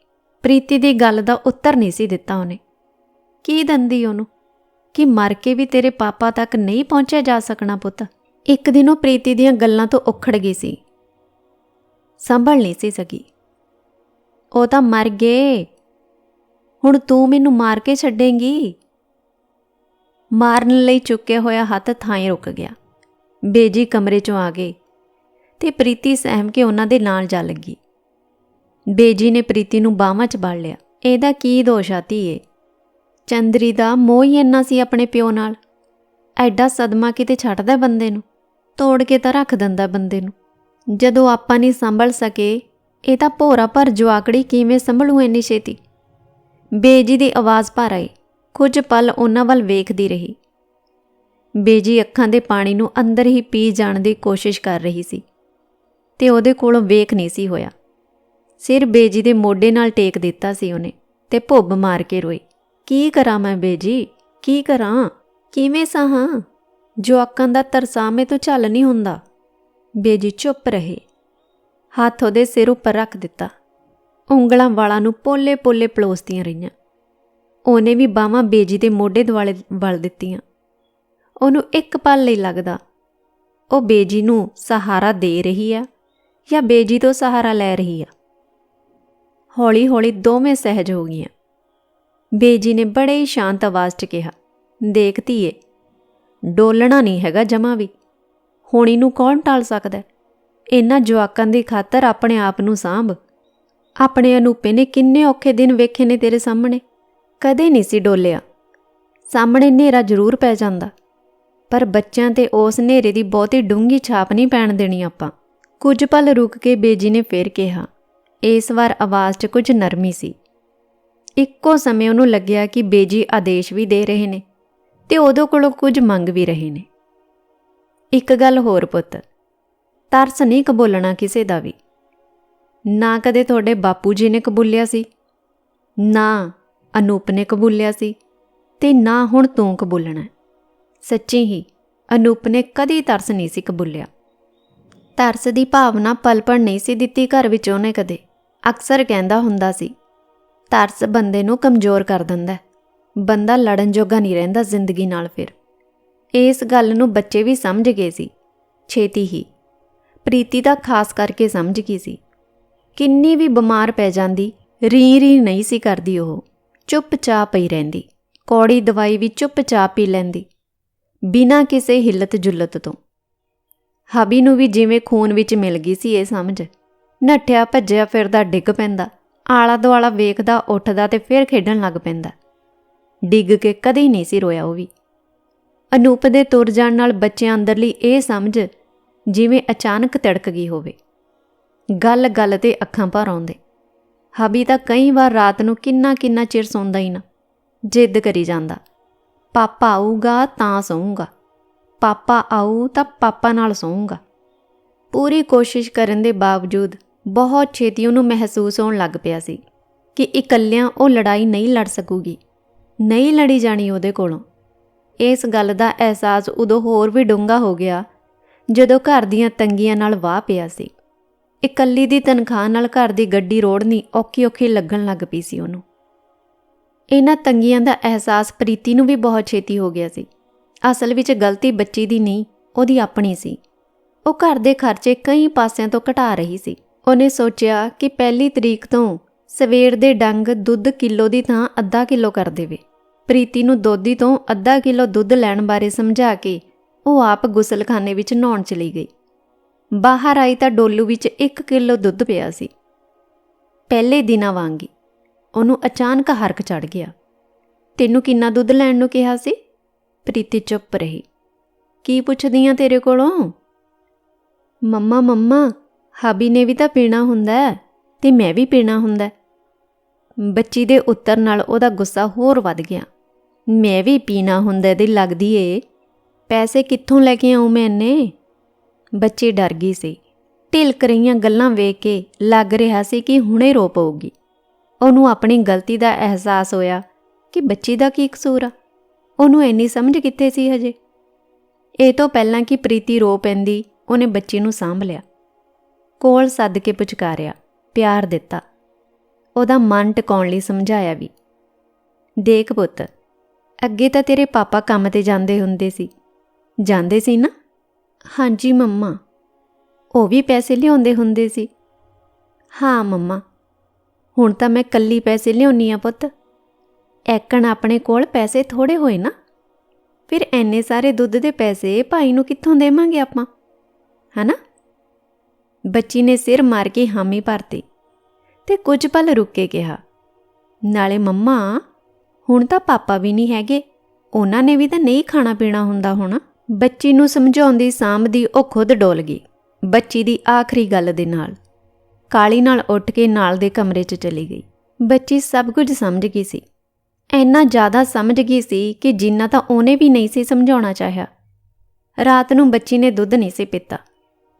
ਪ੍ਰੀਤੀ ਦੀ ਗੱਲ ਦਾ ਉੱਤਰ ਨਹੀਂ ਸੀ ਦਿੱਤਾ ਉਹਨੇ। ਕੀ ਦੰਦੀ ਉਹਨੂੰ? ਕਿ ਮਰ ਕੇ ਵੀ ਤੇਰੇ ਪਾਪਾ ਤੱਕ ਨਹੀਂ ਪਹੁੰਚਿਆ ਜਾ ਸਕਣਾ ਪੁੱਤ? ਇੱਕ ਦਿਨ ਉਹ ਪ੍ਰੀਤੀ ਦੀਆਂ ਗੱਲਾਂ ਤੋਂ ਉਖੜ ਗਈ ਸੀ। ਸੰਭਲ ਨਹੀਂ ਸੀ ਸਕੀ। ਉਹ ਤਾਂ ਮਰ ਗਏ। ਹੁਣ ਤੂੰ ਮੈਨੂੰ ਮਾਰ ਕੇ ਛੱਡੇਂਗੀ? ਮਾਰਨ ਲਈ ਚੁੱਕਿਆ ਹੋਇਆ ਹੱਥ ਥਾਂ ਹੀ ਰੁਕ ਗਿਆ। ਬੇਜੀ ਕਮਰੇ ਚੋਂ ਆ ਗਏ ਤੇ ਪ੍ਰੀਤੀ ਸਹਿਮ ਕੇ ਉਹਨਾਂ ਦੇ ਨਾਲ ਜਾ ਲੱਗੀ। ਬੇਜੀ ਨੇ ਪ੍ਰੀਤੀ ਨੂੰ ਬਾਹਾਂ 'ਚ ਬਾੜ ਲਿਆ। ਇਹਦਾ ਕੀ ਦੋਸ਼ ਆ ਧੀਏ? ਚੰਦਰੀ ਦਾ ਮੋਹ ਹੀ ਇੰਨਾ ਸੀ ਆਪਣੇ ਪਿਓ ਨਾਲ। ਐਡਾ ਸਦਮਾ ਕਿਤੇ ਛੱਡਦਾ ਬੰਦੇ ਨੂੰ? ਤੋੜ ਕੇ ਤਾਂ ਰੱਖ ਦਿੰਦਾ ਬੰਦੇ ਨੂੰ। ਜਦੋਂ ਆਪਾਂ ਨਹੀਂ ਸੰਭਲ ਸਕੇ ਇਹ ਤਾਂ ਭੋਰਾ ਪਰ ਜਵਾਕੜੀ ਕਿਵੇਂ ਸੰਭਲੂ ਇੰਨੀ ਛੇਤੀ? ਬੇਜੀ ਦੀ ਆਵਾਜ਼ ਭਰ ਆਈ। ਕੁਝ ਪਲ ਉਹਨਾਂ ਵੱਲ ਵੇਖਦੀ ਰਹੀ। ਬੇਜੀ ਅੱਖਾਂ ਦੇ ਪਾਣੀ ਨੂੰ ਅੰਦਰ ਹੀ ਪੀ ਜਾਣ ਦੀ ਕੋਸ਼ਿਸ਼ ਕਰ ਰਹੀ ਸੀ ਤੇ ਉਹਦੇ ਕੋਲੋਂ ਵੇਖ ਨਹੀਂ ਸੀ ਹੋਇਆ। ਸਿਰ ਬੇਜੀ ਦੇ ਮੋਢੇ ਨਾਲ ਟੇਕ ਦਿੱਤਾ ਸੀ ਉਹਨੇ ਤੇ ਭੁੱਬ ਮਾਰ ਕੇ ਰੋਈ। ਕੀ ਕਰਾਂ ਮੈਂ ਬੇਜੀ? ਕੀ ਕਰਾਂ? ਕਿਵੇਂ ਸਾਹਾਂ ਜਵਾਕਾਂ ਦਾ ਤਰਸਾਮੇ ਤੋਂ ਝੱਲ ਨਹੀਂ ਹੁੰਦਾ? ਬੇਜੀ ਚੁੱਪ ਰਹੇ। ਹੱਥ ਉਹਦੇ ਸਿਰ ਉੱਪਰ ਰੱਖ ਦਿੱਤਾ। ਉਂਗਲਾਂ ਵਾਲਾਂ ਨੂੰ ਪੋਲੇ-ਪੋਲੇ ਪਲੋਸਦੀਆਂ ਰਹੀਆਂ। ਉਹਨੇ ਵੀ ਬਾਹਾਂ ਬੇਜੀ ਦੇ ਮੋਢੇ ਦੁਆਲੇ ਵਲ ਦਿੱਤੀਆਂ। ਉਹਨੂੰ ਇੱਕ ਪਲ ਲਈ ਲੱਗਦਾ, ਉਹ ਬੇਜੀ ਨੂੰ ਸਹਾਰਾ ਦੇ ਰਹੀ ਆ ਜਾਂ ਬੇਜੀ ਤੋਂ ਸਹਾਰਾ ਲੈ ਰਹੀ ਆ। ਹੌਲੀ-ਹੌਲੀ ਦੋਵੇਂ ਸਹਿਜ ਹੋ ਗਈਆਂ। ਬੇਜੀ ਨੇ ਬੜੇ ਹੀ ਸ਼ਾਂਤ ਆਵਾਜ਼ 'ਚ ਕਿਹਾ, ਦੇਖ ਧੀਏ, ਡੋਲਣਾ ਨਹੀਂ ਹੈਗਾ ਜਮਾ ਵੀ। ਹੋਣੀ ਨੂੰ ਕੌਣ ਟਾਲ ਸਕਦਾ ਹੈ? ਇਹਨਾਂ ਜਵਾਕਾਂ ਦੀ ਖਾਤਰ ਆਪਣੇ ਆਪ ਨੂੰ ਸਾਂਭ। ਆਪਣੇ ਅਨੂਪੇ ਨੇ ਕਿੰਨੇ ਔਖੇ ਦਿਨ ਵੇਖੇ ਨੇ ਤੇਰੇ ਸਾਹਮਣੇ। ਕਦੇ ਨਹੀਂ ਸੀ ਡੋਲਿਆ। ਸਾਹਮਣੇ ਹਨੇਰਾ ਜ਼ਰੂਰ ਪੈ ਜਾਂਦਾ। ਪਰ ਬੱਚਿਆਂ ਤੇ ਉਸ ਹਨੇਰੇ ਦੀ ਬਹੁਤੀ ਡੂੰਗੀ ਛਾਪ ਨਹੀਂ ਪੈਣ ਦੇਣੀ ਆਪਾਂ। ਕੁਝ ਪਲ ਰੁਕ ਕੇ ਬੇਜੀ ਨੇ ਫੇਰ ਕਿਹਾ। ਇਸ ਵਾਰ ਆਵਾਜ਼ 'ਚ ਕੁਝ ਨਰਮੀ ਸੀ। ਇੱਕੋ ਸਮੇਂ ਉਹਨੂੰ ਲੱਗਿਆ ਕਿ ਬੇਜੀ ਆਦੇਸ਼ ਵੀ ਦੇ ਰਹੇ ਨੇ ਤੇ ਉਹਦੇ ਕੋਲੋਂ ਕੁਝ ਮੰਗ ਵੀ ਰਹੇ ਨੇ। ਇੱਕ ਗੱਲ ਹੋਰ ਪੁੱਤ। ਤਰਸ ਨਹੀਂ ਕਬੂਲਣਾ ਕਿਸੇ ਦਾ ਵੀ। ਨਾ ਕਦੇ ਤੁਹਾਡੇ ਬਾਪੂ ਜੀ ਨੇ ਕਬੂਲਿਆ ਸੀ, ਨਾ ਅਨੂਪ ਨੇ ਕਬੂਲਿਆ ਸੀ ਤੇ ਨਾ ਹੁਣ ਤੂੰ ਕਬੂਲਣਾ ਸੱਚੀ ਹੀ ਅਨੂਪ ਨੇ ਕਦੀ ਤਰਸ ਨਹੀਂ ਸੀ ਕਬੂਲਿਆ। ਤਰਸ ਦੀ ਭਾਵਨਾ ਪਲਪਣ ਨਹੀਂ ਸੀ ਦਿੱਤੀ ਘਰ ਵਿੱਚ ਉਹਨੇ ਕਦੇ। ਅਕਸਰ ਕਹਿੰਦਾ ਹੁੰਦਾ ਸੀ, ਤਰਸ ਬੰਦੇ ਨੂੰ ਕਮਜ਼ੋਰ ਕਰ ਦਿੰਦਾ ਬੰਦਾ ਲੜਨ ਜੋਗਾ ਨਹੀਂ ਰਹਿੰਦਾ ਜ਼ਿੰਦਗੀ ਨਾਲ ਫਿਰ। ਇਸ ਗੱਲ ਨੂੰ ਬੱਚੇ ਵੀ ਸਮਝ ਗਏ ਸੀ। ਛੇਤੀ ਹੀ ਪ੍ਰੀਤੀ ਦਾ ਖਾਸ ਕਰਕੇ ਸਮਝ ਕੀ ਸੀ? ਕਿੰਨੀ ਵੀ ਬਿਮਾਰ ਪੈ ਜਾਂਦੀ, ਰੀ ਰੀ ਨਹੀਂ ਸੀ ਕਰਦੀ ਉਹ। ਚੁੱਪਚਾਪ ਪਈ ਰਹਿੰਦੀ। ਕੌੜੀ ਦਵਾਈ ਵੀ ਚੁੱਪਚਾਪ ਪੀ ਲੈਂਦੀ। ਬਿਨਾਂ ਕਿਸੇ ਹਿੱਲਤ ਜੁਲਤ ਤੋਂ। ਹਬੀ ਨੂੰ ਵੀ ਜਿਵੇਂ ਖੂਨ ਵਿੱਚ ਮਿਲ ਗਈ ਸੀ ਇਹ ਸਮਝ। ਨੱਠਿਆ ਭੱਜਿਆ ਫਿਰਦਾ ਡਿੱਗ ਪੈਂਦਾ। ਆਲਾ ਦੁਆਲਾ ਵੇਖਦਾ, ਉੱਠਦਾ ਤੇ ਫਿਰ ਖੇਡਣ ਲੱਗ ਪੈਂਦਾ। ਡਿੱਗ ਕੇ ਕਦੇ ਨਹੀਂ ਸੀ ਰੋਇਆ ਉਹ ਵੀ। ਅਨੂਪ ਦੇ ਤੁਰ ਜਾਣ ਨਾਲ ਬੱਚਿਆਂ ਅੰਦਰਲੀ ਇਹ ਸਮਝ ਜਿਵੇਂ ਅਚਾਨਕ ਤੜਕ ਗਈ ਹੋਵੇ। ਗੱਲ ਗੱਲ ਤੇ ਅੱਖਾਂ ਭਰ ਆਉਂਦੇ। ਹਬੀ ਤਾਂ ਕਈ ਵਾਰ ਰਾਤ ਨੂੰ ਕਿੰਨਾ ਕਿੰਨਾ ਚਿਰ ਸੌਂਦਾ ਹੀ ਨਾ। ਜਿੱਦ ਕਰੀ ਜਾਂਦਾ। ਪਾਪਾ ਆਊਗਾ ਤਾਂ ਸੌਂਗਾ ਪਾਪਾ ਆਊ ਤਾਂ ਪਾਪਾ ਨਾਲ ਸੌਂਗਾ ਪੂਰੀ ਕੋਸ਼ਿਸ਼ ਕਰਨ ਦੇ ਬਾਵਜੂਦ ਬਹੁਤ ਛੇਤੀ ਉਹਨੂੰ ਮਹਿਸੂਸ ਹੋਣ ਲੱਗ ਪਿਆ ਸੀ ਕਿ ਇਕੱਲਿਆਂ ਉਹ ਲੜਾਈ ਨਹੀਂ ਲੜ ਸਕੂਗੀ। ਨਹੀਂ ਲੜੀ ਜਾਣੀ ਉਹਦੇ ਕੋਲੋਂ। ਇਸ ਗੱਲ ਦਾ ਅਹਿਸਾਸ ਉਦੋਂ ਹੋਰ ਵੀ ਡੂੰਘਾ ਹੋ ਗਿਆ ਜਦੋਂ ਘਰ ਦੀਆਂ ਤੰਗੀਆਂ ਨਾਲ ਵਾਹ ਪਿਆ ਸੀ। ਇਕੱਲੀ ਦੀ ਤਨਖਾਹ ਨਾਲ ਘਰ ਦੀ ਗੱਡੀ ਰੋੜਨੀ ਔਖੀ-ਔਖੀ ਲੱਗਣ ਲੱਗ ਪਈ ਸੀ ਉਹਨੂੰ। ਇਹਨਾਂ ਤੰਗੀਆਂ ਦਾ ਅਹਿਸਾਸ ਪ੍ਰੀਤੀ ਨੂੰ ਵੀ ਬਹੁਤ ਛੇਤੀ ਹੋ ਗਿਆ ਸੀ। ਅਸਲ ਵਿੱਚ ਗਲਤੀ ਬੱਚੀ ਦੀ ਨਹੀਂ, ਉਹਦੀ ਆਪਣੀ ਸੀ। ਉਹ ਘਰ ਦੇ ਖਰਚੇ ਕਈ ਪਾਸਿਆਂ ਤੋਂ ਘਟਾ ਰਹੀ ਸੀ। ਉਹਨੇ ਸੋਚਿਆ ਕਿ ਪਹਿਲੀ ਤਰੀਕ ਤੋਂ ਸਵੇਰ ਦੇ ਡੰਗ ਦੁੱਧ ਕਿਲੋ ਦੀ ਥਾਂ ਅੱਧਾ ਕਿਲੋ ਕਰ ਦੇਵੇ। ਪ੍ਰੀਤੀ ਨੂੰ ਦੋਧੀ ਤੋਂ ਅੱਧਾ ਕਿਲੋ ਦੁੱਧ ਲੈਣ ਬਾਰੇ ਸਮਝਾ ਕੇ ਉਹ ਆਪ ਗੁਸਲਖਾਨੇ ਵਿੱਚ ਨਹਾਉਣ ਚਲੀ ਗਈ। ਬਾਹਰ ਆਈ ਤਾਂ ਡੋਲੂ ਵਿੱਚ 1 ਕਿਲੋ ਦੁੱਧ ਪਿਆ ਸੀ। ਪਹਿਲੇ ਦਿਨਾਂ ਵਾਂਗ ਹੀ ਉਹਨੂੰ ਅਚਾਨਕ ਹਰਕ ਚੜ ਗਿਆ। ਤੈਨੂੰ ਕਿੰਨਾ ਦੁੱਧ ਲੈਣ ਨੂੰ ਕਿਹਾ ਸੀ? ਪ੍ਰੀਤੀ ਚੁੱਪ ਰਹੀ। ਕੀ ਪੁੱਛਦੀ ਆ ਤੇਰੇ ਕੋਲੋਂ? ਮੰਮਾ ਮੰਮਾ, ਹਾਬੀ ਨੇ ਵੀ ਤਾਂ ਪੀਣਾ ਹੁੰਦਾ ਹੈ ਤੇ ਮੈਂ ਵੀ ਪੀਣਾ ਹੁੰਦਾ ਬੱਚੀ ਦੇ ਉੱਤਰ ਨਾਲ ਉਹਦਾ ਗੁੱਸਾ ਹੋਰ ਵੱਧ ਗਿਆ। ਮੈਂ ਵੀ ਪੀਣਾ ਹੁੰਦਾ ਦੀ ਲੱਗਦੀ ਏ ਪੈਸੇ ਕਿੱਥੋਂ ਲੈ ਕੇ ਆਉਂ ਮੈਂ ਇੰਨੇ? ਬੱਚੀ ਡਰ ਗਈ ਸੀ। ਢਿਲਕ ਰਹੀਆਂ ਗੱਲਾਂ ਵੇਖ ਕੇ ਲੱਗ ਰਿਹਾ ਸੀ ਕਿ ਹੁਣੇ ਰੋ ਪਊਗੀ। ਉਹਨੂੰ ਆਪਣੀ ਗਲਤੀ ਦਾ ਅਹਿਸਾਸ ਹੋਇਆ ਕਿ ਬੱਚੀ ਦਾ ਕੀ ਕਸੂਰ ਆ? ਉਹਨੂੰ ਇੰਨੀ ਸਮਝ ਕਿੱਥੇ ਸੀ ਹਜੇ? ਇਹ ਤੋਂ ਪਹਿਲਾਂ ਕਿ ਪ੍ਰੀਤੀ ਰੋ ਪੈਂਦੀ, ਉਹਨੇ ਬੱਚੀ ਨੂੰ ਸਾਂਭ ਲਿਆ। ਕੋਲ ਸੱਦ ਕੇ ਪੁਚਕਾਰਿਆ, ਪਿਆਰ ਦਿੱਤਾ। ਉਹਦਾ ਮਨ ਟਿਕਾਉਣ ਲਈ ਸਮਝਾਇਆ ਵੀ, ਦੇਖ ਪੁੱਤ, ਅੱਗੇ ਤਾਂ ਤੇਰੇ ਪਾਪਾ ਕੰਮ ਤੇ ਜਾਂਦੇ ਹੁੰਦੇ ਸੀ। ਜਾਂਦੇ ਸੀ ਨਾ? ਹਾਂਜੀ, ਮੰਮਾ। ਉਹ ਵੀ ਪੈਸੇ ਲਿਆਉਂਦੇ ਹੁੰਦੇ ਸੀ। ਹਾਂ, ਮੰਮਾ। ਹੁਣ ਤਾਂ ਮੈਂ ਕੱਲੀ ਪੈਸੇ ਲਿਆਉਣੀ ਆ ਪੁੱਤ। ਐਕਣ ਆਪਣੇ ਕੋਲ ਪੈਸੇ ਥੋੜੇ ਹੋਏ ਨਾ। ਫਿਰ ਐਨੇ ਸਾਰੇ ਦੁੱਧ ਦੇ ਪੈਸੇ ਭਾਈ ਨੂੰ ਕਿੱਥੋਂ ਦੇਵਾਂਗੇ ਆਪਾਂ? ਹਨਾ? ਬੱਚੀ ਨੇ ਸਿਰ ਮਾਰ ਕੇ ਹਾਮੀ ਭਰਤੀ ਤੇ ਕੁਝ ਪਲ ਰੁੱਕ ਕੇ ਕਿਹਾ, ਨਾਲੇ ਮੰਮਾ, ਹੁਣ ਤਾਂ ਪਾਪਾ ਵੀ ਨਹੀਂ ਹੈਗੇ। ਉਹਨਾਂ ਨੇ ਵੀ ਤਾਂ ਨਹੀਂ ਖਾਣਾ ਪੀਣਾ ਹੁੰਦਾ ਹੋਣਾ। ਬੱਚੀ ਨੂੰ ਸਮਝਾਉਂਦੀ ਸਾਂਭਦੀ ਉਹ ਖੁਦ ਡੋਲ ਗਈ, ਬੱਚੀ ਦੀ ਆਖਰੀ ਗੱਲ ਦੇ ਨਾਲ। ਕਾਲੀ ਨਾਲ ਉੱਠ ਕੇ ਨਾਲ ਦੇ ਕਮਰੇ 'ਚ ਚਲੀ ਗਈ। ਬੱਚੀ ਸਭ ਕੁਝ ਸਮਝ ਗਈ ਸੀ। ਇੰਨਾ ਜ਼ਿਆਦਾ ਸਮਝ ਗਈ ਸੀ ਕਿ ਜਿੰਨਾ ਤਾਂ ਉਹਨੇ ਵੀ ਨਹੀਂ ਸੀ ਸਮਝਾਉਣਾ ਚਾਹਿਆ। ਰਾਤ ਨੂੰ ਬੱਚੀ ਨੇ ਦੁੱਧ ਨਹੀਂ ਸੀ ਪੀਤਾ,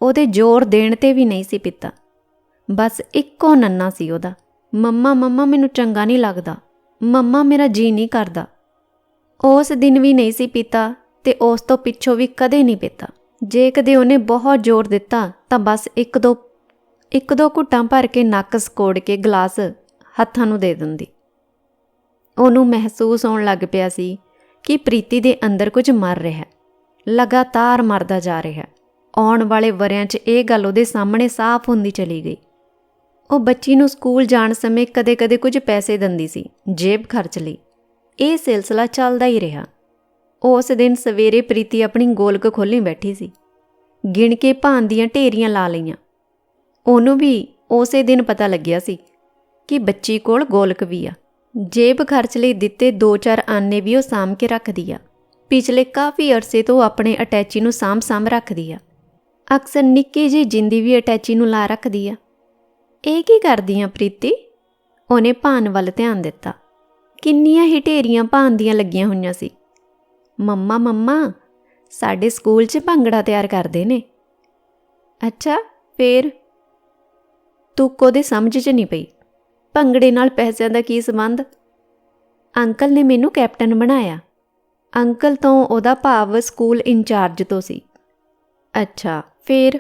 ਉਹਦੇ ਜ਼ੋਰ ਦੇਣ ਤੇ ਵੀ ਨਹੀਂ ਸੀ ਪੀਤਾ। ਬਸ ਇੱਕੋ ਨੰਨਾ ਸੀ ਉਹਦਾ। ਮੰਮਾ ਮੰਮਾ ਮੈਨੂੰ ਚੰਗਾ ਨਹੀਂ ਲੱਗਦਾ। ਮੰਮਾ ਮੇਰਾ ਜੀ ਨਹੀਂ ਕਰਦਾ। ਉਸ ਦਿਨ ਵੀ ਨਹੀਂ ਸੀ ਪੀਤਾ ਤੇ ਉਸ ਤੋਂ ਪਿੱਛੋਂ ਵੀ ਕਦੇ ਨਹੀਂ ਪੀਤਾ ਜੇ ਕਦੇ ਉਹਨੇ ਬਹੁਤ ਜ਼ੋਰ ਦਿੱਤਾ, ਤਾਂ ਬਸ ਇੱਕ ਦੋ ਇੱਕ ਦੋ ਘੁੱਟਾਂ ਭਰ ਕੇ ਨੱਕ ਸਕੋੜ ਕੇ ਗਲਾਸ ਹੱਥਾਂ ਨੂੰ ਦੇ ਦਿੰਦੀ। ਉਹਨੂੰ ਮਹਿਸੂਸ ਹੋਣ ਲੱਗ ਪਿਆ ਸੀ ਕਿ ਪ੍ਰੀਤੀ ਦੇ ਅੰਦਰ ਕੁਝ ਮਰ ਰਿਹਾ ਹੈ। ਲਗਾਤਾਰ ਮਰਦਾ ਜਾ ਰਿਹਾ ਹੈ। ਆਉਣ ਵਾਲੇ ਵਰਿਆਂ 'ਚ ਇਹ ਗੱਲ ਉਹਦੇ ਸਾਹਮਣੇ ਸਾਫ਼ ਹੁੰਦੀ ਚਲੀ ਗਈ। ਉਹ ਬੱਚੀ ਨੂੰ ਸਕੂਲ ਜਾਣ ਸਮੇਂ ਕਦੇ-ਕਦੇ ਕੁਝ ਪੈਸੇ ਦਿੰਦੀ ਸੀ, ਜੇਬ ਖਰਚ ਲਈ। ਇਹ ਸਿਲਸਿਲਾ ਚੱਲਦਾ ਹੀ ਰਿਹਾ। ਉਸ ਦਿਨ ਸਵੇਰੇ ਪ੍ਰੀਤੀ ਆਪਣੀ ਗੋਲਕ ਖੋਲੀ ਬੈਠੀ ਸੀ। ਗਿਣ ਕੇ ਭਾਨ ਦੀਆਂ ਢੇਰੀਆਂ ਲਾ ਲਈਆਂ। ਉਹਨੂੰ ਵੀ ਉਸੇ ਦਿਨ ਪਤਾ ਲੱਗਿਆ ਸੀ ਕਿ ਬੱਚੀ ਕੋਲ ਗੋਲਕ ਵੀ ਆ। ਜੇਬ ਖਰਚ ਲਈ ਦਿੱਤੇ 2-4 ਆਨੇ ਵੀ ਉਹ ਸਾਂਭ ਕੇ ਰੱਖਦੀ ਆ। ਪਿਛਲੇ ਕਾਫੀ ਅਰਸੇ ਤੋਂ ਆਪਣੇ ਅਟੈਚੀ ਨੂੰ ਸਾਂਭ-ਸਾਂਭ ਰੱਖਦੀ ਆ। ਅਕਸਰ ਨਿੱਕੀ ਜਿਹੀ ਜਿੰਦੀ ਵੀ ਅਟੈਚੀ ਨੂੰ ਲਾ ਰੱਖਦੀ ਆ। ਇਹ ਕੀ ਕਰਦੀ ਆ ਪ੍ਰੀਤੀ? ਉਹਨੇ ਭਾਨ ਵੱਲ ਧਿਆਨ ਦਿੱਤਾ। ਕਿੰਨੀਆਂ ਹੀ ਢੇਰੀਆਂ ਭਾਨ ਦੀਆਂ ਲੱਗੀਆਂ ਹੋਈਆਂ ਸੀ। ਮੰਮਾ ਮੰਮਾ, ਸਾਡੇ ਸਕੂਲ 'ਚ ਭੰਗੜਾ ਤਿਆਰ ਕਰਦੇ ਨੇ। ਅੱਛਾ, ਫੇਰ? ਤੂੰ ਉਹਦੇ ਸਮਝ 'ਚ ਨਹੀਂ ਪਈ। ਭੰਗੜੇ ਨਾਲ ਪੈਸਿਆਂ ਦਾ ਕੀ ਸੰਬੰਧ? ਅੰਕਲ ਨੇ ਮੈਨੂੰ ਕੈਪਟਨ ਬਣਾਇਆ। ਅੰਕਲ ਤੋਂ ਉਹਦਾ ਭਾਵ ਸਕੂਲ ਇੰਚਾਰਜ ਤੋਂ ਸੀ। ਅੱਛਾ, ਫੇਰ?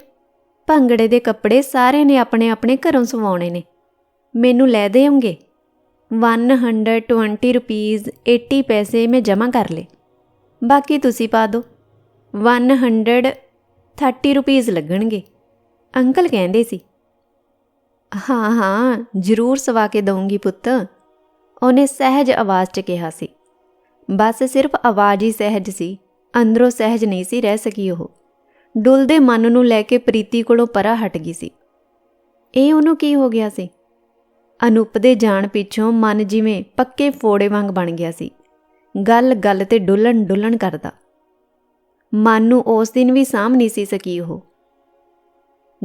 ਭੰਗੜੇ ਦੇ ਕੱਪੜੇ ਸਾਰੇ ਨੇ ਆਪਣੇ ਆਪਣੇ ਘਰੋਂ ਸਵਾਉਣੇ ਨੇ। ਮੈਨੂੰ ਲੈ ਦੇਉਂਗੇ 120 ਰੁਪੀਸ 80 ਪੈਸੇ ਮੈਂ ਜਮ੍ਹਾਂ ਕਰ ਲੇ ਬਾਕੀ ਤੁਸੀਂ ਪਾ ਦਿਓ। 130 ਰੁਪੀਸ ਲੱਗਣਗੇ। ਅੰਕਲ ਕਹਿੰਦੇ ਸੀ। ਹਾਂ ਹਾਂ, ਜ਼ਰੂਰ ਸਵਾ ਕੇ ਦਊਂਗੀ ਪੁੱਤ। ਉਹਨੇ ਸਹਿਜ ਆਵਾਜ਼ 'ਚ ਕਿਹਾ ਸੀ। ਬਸ ਸਿਰਫ ਆਵਾਜ਼ ਹੀ ਸਹਿਜ ਸੀ। ਅੰਦਰੋਂ ਸਹਿਜ ਨਹੀਂ ਸੀ ਰਹਿ ਸਕੀ ਉਹ। ਡੁੱਲਦੇ ਮਨ ਨੂੰ ਲੈ ਕੇ ਪ੍ਰੀਤੀ ਕੋਲੋਂ ਪਰਾ ਹਟ ਗਈ ਸੀ। ਇਹ ਉਹਨੂੰ ਕੀ ਹੋ ਗਿਆ ਸੀ? ਅਨੂਪ ਦੇ ਜਾਣ ਪਿੱਛੋਂ ਮਨ ਜਿਵੇਂ ਪੱਕੇ ਫੋੜੇ ਵਾਂਗ ਬਣ ਗਿਆ ਸੀ। ਗੱਲ ਗੱਲ ਤੇ ਡੁੱਲਣ ਡੁੱਲਣ ਕਰਦਾ। ਮਨ ਨੂੰ ਉਸ ਦਿਨ ਵੀ ਸਾਂਭ ਨਹੀਂ ਸੀ ਸਕੀ ਉਹ।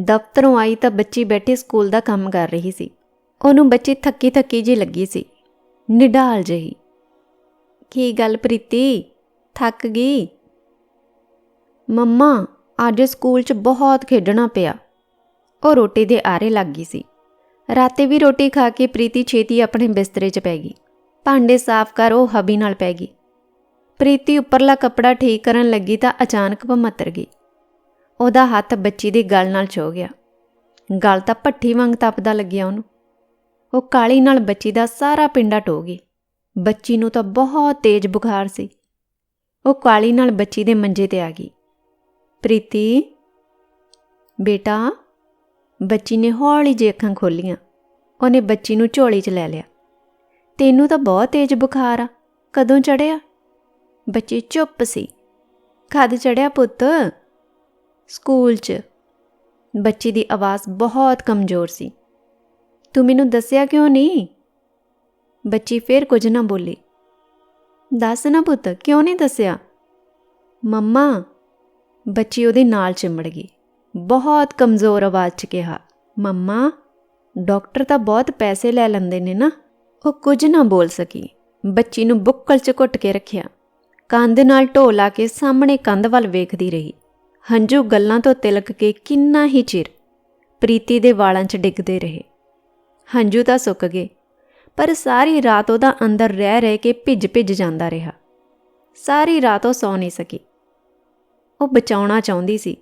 ਦਫ਼ਤਰੋਂ ਆਈ ਤਾਂ ਬੱਚੀ ਬੈਠੀ ਸਕੂਲ ਦਾ ਕੰਮ ਕਰ ਰਹੀ ਸੀ। ਉਹਨੂੰ ਬੱਚੀ ਥੱਕੀ ਥੱਕੀ ਜੀ ਲੱਗੀ ਸੀ। ਨਿਡਾਲ ਜਹੀ। ਕੀ ਗੱਲ ਪ੍ਰੀਤੀ? ਥੱਕ ਗਈ? ਮੰਮਾ, ਅੱਜ ਸਕੂਲ 'ਚ ਬਹੁਤ ਖੇਡਣਾ ਪਿਆ। ਉਹ ਰੋਟੀ ਦੇ ਆਰੇ ਲੱਗ ਗਈ ਸੀ। ਰਾਤੇ ਵੀ ਰੋਟੀ ਖਾ ਕੇ ਪ੍ਰੀਤੀ ਛੇਤੀ ਆਪਣੇ ਬਿਸਤਰੇ 'ਚ ਪੈ ਗਈ। ਭਾਂਡੇ ਸਾਫ਼ ਕਰ ਉਹ ਹਬੀ ਨਾਲ ਪੈ ਗਈ। ਪ੍ਰੀਤੀ ਉੱਪਰਲਾ ਕੱਪੜਾ ਠੀਕ ਕਰਨ ਲੱਗੀ ਤਾਂ ਅਚਾਨਕ ਭਮੱਤਰ ਗਈ। ਉਹਦਾ ਹੱਥ ਬੱਚੀ ਦੀ ਗਲ ਨਾਲ ਛੋ ਗਿਆ। ਗਲ ਤਾਂ ਭੱਠੀ ਵਾਂਗ ਤਪਦਾ ਲੱਗਿਆ ਉਹਨੂੰ। ਉਹ ਕਾਲੀ ਨਾਲ ਬੱਚੀ ਦਾ ਸਾਰਾ ਪਿੰਡਾ ਟੋ ਗਈ। ਬੱਚੀ ਨੂੰ ਤਾਂ ਬਹੁਤ ਤੇਜ਼ ਬੁਖਾਰ ਸੀ। ਉਹ ਕਾਲੀ ਨਾਲ ਬੱਚੀ ਦੇ ਮੰਜੇ ਤੇ ਆ ਗਈ। ਪ੍ਰੀਤੀ? ਬੇਟਾ, ਬੱਚੀ ਨੇ ਹੌਲੀ ਜਿਹੀ ਅੱਖਾਂ ਖੋਲੀਆਂ ਉਹਨੇ ਬੱਚੀ ਨੂੰ ਝੋਲੀ 'ਚ ਲੈ ਲਿਆ। ਤੈਨੂੰ ਤਾਂ ਬਹੁਤ ਤੇਜ਼ ਬੁਖਾਰ ਆ। ਕਦੋਂ ਚੜਿਆ ਬੱਚੀ ਚੁੱਪ ਸੀ। ਕਦ ਚੜਿਆ ਪੁੱਤ? ਸਕੂਲ 'ਚ। ਬੱਚੀ ਦੀ ਆਵਾਜ਼ ਬਹੁਤ ਕਮਜ਼ੋਰ ਸੀ। ਤੂੰ ਮੈਨੂੰ ਦੱਸਿਆ ਕਿਉਂ ਨਹੀਂ? ਬੱਚੀ ਫੇਰ ਕੁਝ ਨਾ ਬੋਲੀ। ਦੱਸ ਨਾ ਪੁੱਤ, ਕਿਉਂ ਨਹੀਂ ਦੱਸਿਆ? ਮੰਮਾ, ਬੱਚੀ ਉਹਦੇ ਨਾਲ ਚਿੰਬੜ ਗਈ ਬਹੁਤ ਕਮਜ਼ੋਰ ਆਵਾਜ਼ 'ਚ ਕਿਹਾ, ਮੰਮਾ, ਡਾਕਟਰ ਤਾਂ ਬਹੁਤ ਪੈਸੇ ਲੈ ਲੈਂਦੇ ਨੇ ਨਾ। ਉਹ ਕੁਝ ਨਾ ਬੋਲ ਸਕੀ। ਬੱਚੀ ਨੂੰ ਬੁੱਕਲ 'ਚ ਘੁੱਟ ਕੇ ਰੱਖਿਆ। ਕੰਧ ਨਾਲ ਢੋ ਲਾ ਕੇ ਸਾਹਮਣੇ ਕੰਧ ਵੱਲ ਵੇਖਦੀ ਰਹੀ। ਹੰਝੂ ਗੱਲਾਂ ਤੋਂ ਤਿਲਕ ਕੇ ਕਿੰਨਾ ਹੀ ਚਿਰ ਪ੍ਰੀਤੀ ਦੇ ਵਾਲਾਂ 'ਚ ਡਿੱਗਦੇ ਰਹੇ। ਹੰਝੂ ਤਾਂ ਸੁੱਕ ਗਏ, ਪਰ ਸਾਰੀ ਰਾਤ ਉਹਦਾ ਅੰਦਰ ਰਹਿ ਰਹਿ ਕੇ ਭਿੱਜ ਭਿੱਜ ਜਾਂਦਾ ਰਿਹਾ। ਸਾਰੀ ਰਾਤ ਉਹ ਸੌ ਨਹੀਂ ਸਕੀ। ਉਹ ਬਚਾਉਣਾ ਚਾਹੁੰਦੀ ਸੀ।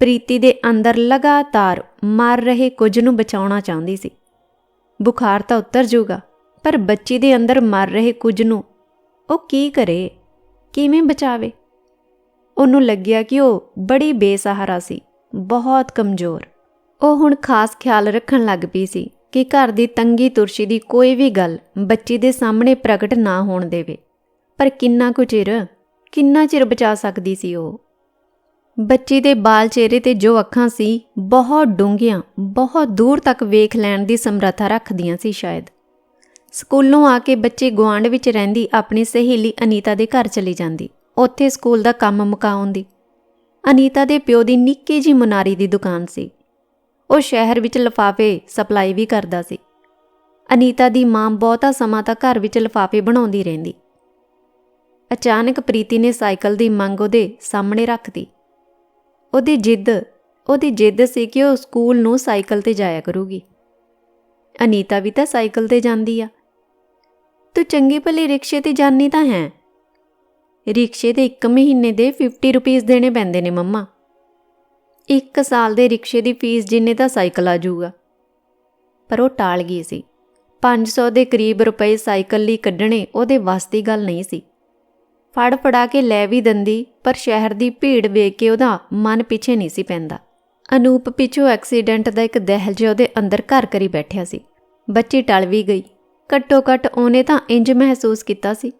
ਪ੍ਰੀਤੀ ਦੇ ਅੰਦਰ ਲਗਾਤਾਰ ਮਰ ਰਹੇ ਕੁਝ ਨੂੰ ਬਚਾਉਣਾ ਚਾਹੁੰਦੀ ਸੀ। ਬੁਖਾਰ ਤਾਂ ਉਤਰ ਜਾਊਗਾ। ਪਰ ਬੱਚੀ ਦੇ ਅੰਦਰ ਮਰ ਰਹੇ ਕੁਝ ਨੂੰ ਉਹ ਕੀ ਕਰੇ? ਕਿਵੇਂ ਬਚਾਵੇ? ਉਹਨੂੰ ਲੱਗਿਆ ਕਿ ਉਹ ਬੜੀ ਬੇਸਹਾਰਾ ਸੀ, ਬਹੁਤ ਕਮਜ਼ੋਰ। ਉਹ ਹੁਣ ਖਾਸ ਖਿਆਲ ਰੱਖਣ ਲੱਗ ਪਈ ਸੀ ਕਿ ਘਰ ਦੀ ਤੰਗੀ ਤੁਰਸ਼ੀ ਦੀ ਕੋਈ ਵੀ ਗੱਲ ਬੱਚੀ ਦੇ ਸਾਹਮਣੇ ਪ੍ਰਗਟ ਨਾ ਹੋਣ ਦੇਵੇ। ਪਰ ਕਿੰਨਾ ਕੁ ਚਿਰ, ਕਿੰਨਾ ਚਿਰ ਬਚਾ ਸਕਦੀ ਸੀ ਉਹ? ਬੱਚੀ ਦੇ ਬਾਲ ਚਿਹਰੇ ਤੇ ਜੋ ਅੱਖਾਂ ਸੀ, ਬਹੁਤ ਡੂੰਘੀਆਂ, ਬਹੁਤ ਦੂਰ ਤੱਕ ਵੇਖ ਲੈਣ ਦੀ ਸਮਰੱਥਾ ਰੱਖਦੀਆਂ ਸੀ ਸ਼ਾਇਦ। ਸਕੂਲੋਂ ਆ ਕੇ ਬੱਚੇ ਗੁਆਂਢ ਵਿੱਚ ਰਹਿੰਦੀ ਆਪਣੀ ਸਹੇਲੀ ਅਨੀਤਾ ਦੇ ਘਰ ਚਲੀ ਜਾਂਦੀ। ਉੱਥੇ ਸਕੂਲ ਦਾ ਕੰਮ ਮੁਕਾਉਂਦੀ ਅਨੀਤਾ ਦੇ ਪਿਓ ਦੀ ਨਿੱਕੀ ਜੀ ਮੁਨਾਰੀ ਦੀ ਦੁਕਾਨ ਸੀ। ਉਹ ਸ਼ਹਿਰ ਵਿੱਚ ਲਫਾਫੇ ਸਪਲਾਈ ਵੀ ਕਰਦਾ ਸੀ। ਅਨੀਤਾ ਦੀ ਮਾਂ ਬਹੁਤਾ ਸਮਾਂ ਤਾਂ ਘਰ ਵਿੱਚ ਲਫਾਫੇ ਬਣਾਉਂਦੀ ਰਹਿੰਦੀ। ਅਚਾਨਕ ਪ੍ਰੀਤੀ ਨੇ ਸਾਈਕਲ ਦੀ ਮੰਗ ਉਹਦੇ ਸਾਹਮਣੇ ਰੱਖਦੀ ਉਹਦੀ ਜਿੱਦ ਉਹਦੀ ਜਿੱਦ ਸੀ ਕਿ ਉਹ ਸਕੂਲ ਨੂੰ ਸਾਈਕਲ ਤੇ ਜਾਇਆ ਕਰੂਗੀ। ਅਨੀਤਾ ਵੀ ਤਾਂ ਸਾਈਕਲ ਤੇ ਜਾਂਦੀ ਆ। ਤੂੰ ਚੰਗੀ ਭਲੀ ਰਿਕਸ਼ੇ ਤੇ ਜਾਨੀ ਤਾਂ ਹੈ। ਰਿਕਸ਼ੇ ਦੇ 1 ਮਹੀਨੇ ਦੇ 50 ਰੁਪਏ ਦੇਣੇ ਪੈਂਦੇ ਨੇ ਮੰਮਾ। 1 ਸਾਲ ਦੇ ਰਿਕਸ਼ੇ ਦੀ ਫੀਸ ਜਿੰਨੇ ਤਾਂ ਸਾਈਕਲ ਆ ਜਾਊਗਾ। ਪਰ ਉਹ ਟਾਲ ਗਈ ਸੀ। 500 ਦੇ ਕਰੀਬ ਰੁਪਏ ਸਾਈਕਲ ਲਈ ਕੱਢਣੇ ਉਹਦੇ ਵੱਸ ਦੀ ਗੱਲ ਨਹੀਂ ਸੀ। ਫੜ ਫੜਾ ਕੇ ਲੈ ਵੀ ਦੰਦੀ, ਪਰ ਸ਼ਹਿਰ ਦੀ ਭੀੜ ਵੇਖ ਕੇ ਉਹਦਾ ਮਨ ਪਿੱਛੇ ਨਹੀਂ ਸੀ ਪੈਂਦਾ। ਅਨੂਪ ਪਿੱਛੋਂ ਐਕਸੀਡੈਂਟ ਦਾ ਇੱਕ ਦਹਿਲ ਜਿਹਾ ਉਹਦੇ ਅੰਦਰ ਘਰ ਕਰੀ ਬੈਠਿਆ ਸੀ। ਬੱਚੀ ਟਲ ਵੀ ਗਈ। ਘੱਟੋ ਘੱਟ ਉਹਨੇ ਤਾਂ ਇੰਜ ਮਹਿਸੂਸ ਕੀਤਾ ਸੀ।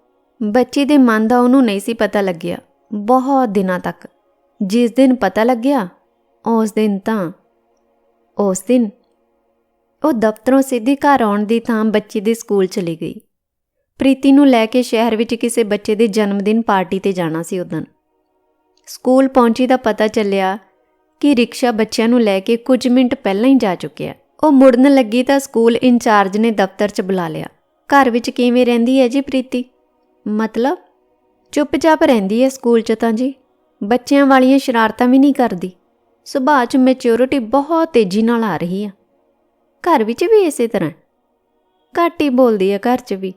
ਬੱਚੀ ਦੇ ਮਨ ਦਾ ਉਹਨੂੰ ਨਹੀਂ ਸੀ ਪਤਾ ਲੱਗਿਆ। ਬਹੁਤ ਦਿਨਾਂ ਤੱਕ। ਜਿਸ ਦਿਨ ਪਤਾ ਲੱਗਿਆ, ਉਸ ਦਿਨ ਤਾਂ ਉਸ ਦਿਨ ਉਹ ਦਫ਼ਤਰੋਂ ਸਿੱਧੀ ਘਰ ਆਉਣ ਦੀ ਥਾਂ ਬੱਚੀ ਦੇ ਸਕੂਲ ਚਲੀ ਗਈ। ਪ੍ਰੀਤੀ ਨੂੰ ਲੈ ਕੇ ਸ਼ਹਿਰ ਵਿੱਚ ਕਿਸੇ ਬੱਚੇ ਦੇ ਜਨਮ ਦਿਨ ਪਾਰਟੀ ਤੇ ਜਾਣਾ ਸੀ ਉਦੋਂ ਸਕੂਲ ਪਹੁੰਚੀ ਦਾ ਪਤਾ ਚੱਲਿਆ ਕਿ ਰਿਕਸ਼ਾ ਬੱਚਿਆਂ ਨੂੰ ਲੈ ਕੇ ਕੁਝ ਮਿੰਟ ਪਹਿਲਾਂ ਹੀ ਜਾ ਚੁੱਕਿਆ। ਉਹ ਮੁੜਨ ਲੱਗੀ ਤਾਂ ਸਕੂਲ ਇੰਚਾਰਜ ਨੇ ਦਫ਼ਤਰ 'ਚ ਬੁਲਾ ਲਿਆ। ਘਰ ਵਿੱਚ ਕਿਵੇਂ ਰਹਿੰਦੀ ਹੈ ਜੀ ਪ੍ਰੀਤੀ? ਮਤਲਬ? ਚੁੱਪਚਾਪ ਰਹਿੰਦੀ ਹੈ ਸਕੂਲ 'ਚ ਤਾਂ ਜੀ। ਬੱਚਿਆਂ ਵਾਲੀਆਂ ਸ਼ਰਾਰਤਾਂ ਵੀ ਨਹੀਂ ਕਰਦੀ। ਸੁਭਾਅ 'ਚ ਮੈਚੁਰਿਟੀ ਬਹੁਤ ਤੇਜ਼ੀ ਨਾਲ ਆ ਰਹੀ ਆ। ਘਰ ਵਿੱਚ ਵੀ ਇਸੇ ਤਰ੍ਹਾਂ ਘੱਟ ਹੀ ਬੋਲਦੀ ਆ ਘਰ 'ਚ ਵੀ।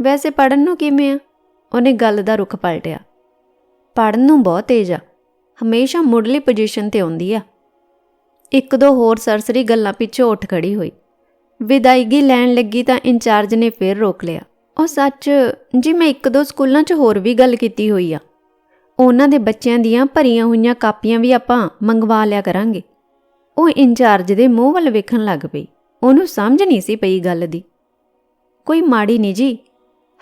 ਵੈਸੇ ਪੜਨ ਨੂੰ ਕਿਵੇਂ ਆ? ਉਹਨੇ ਗੱਲ ਦਾ ਰੁਖ ਪਲਟਿਆ। ਪੜਨ ਨੂੰ ਬਹੁਤ ਤੇਜ਼ ਆ। ਹਮੇਸ਼ਾ ਮੁੱਢਲੀ ਪੋਜੀਸ਼ਨ ਤੇ ਆਉਂਦੀ ਆ। ਇੱਕ ਦੋ ਹੋਰ ਸਰਸਰੀ ਗੱਲਾਂ ਪਿੱਛੋਂ ਉੱਠ ਖੜੀ ਹੋਈ। ਵਿਦਾਇਗੀ ਲੈਣ ਲੱਗੀ ਤਾਂ ਇੰਚਾਰਜ ਨੇ ਫੇਰ ਰੋਕ ਲਿਆ। ਉਹ ਸੱਚ, ਜੀ ਮੈਂ ਇੱਕ ਦੋ ਸਕੂਲਾਂ 'ਚ ਹੋਰ ਵੀ ਗੱਲ ਕੀਤੀ ਹੋਈ ਆ। ਉਹਨਾਂ ਦੇ ਬੱਚਿਆਂ ਦੀਆਂ ਭਰੀਆਂ ਹੋਈਆਂ ਕਾਪੀਆਂ ਵੀ ਆਪਾਂ ਮੰਗਵਾ ਲਿਆ ਕਰਾਂਗੇ। ਉਹ ਇੰਚਾਰਜ ਦੇ ਮੂੰਹ ਵੱਲ ਵੇਖਣ ਲੱਗ ਪਈ। ਉਹਨੂੰ ਸਮਝ ਨਹੀਂ ਸੀ ਪਈ ਗੱਲ ਦੀ। ਕੋਈ ਮਾੜੀ ਨਹੀਂ ਜੀ।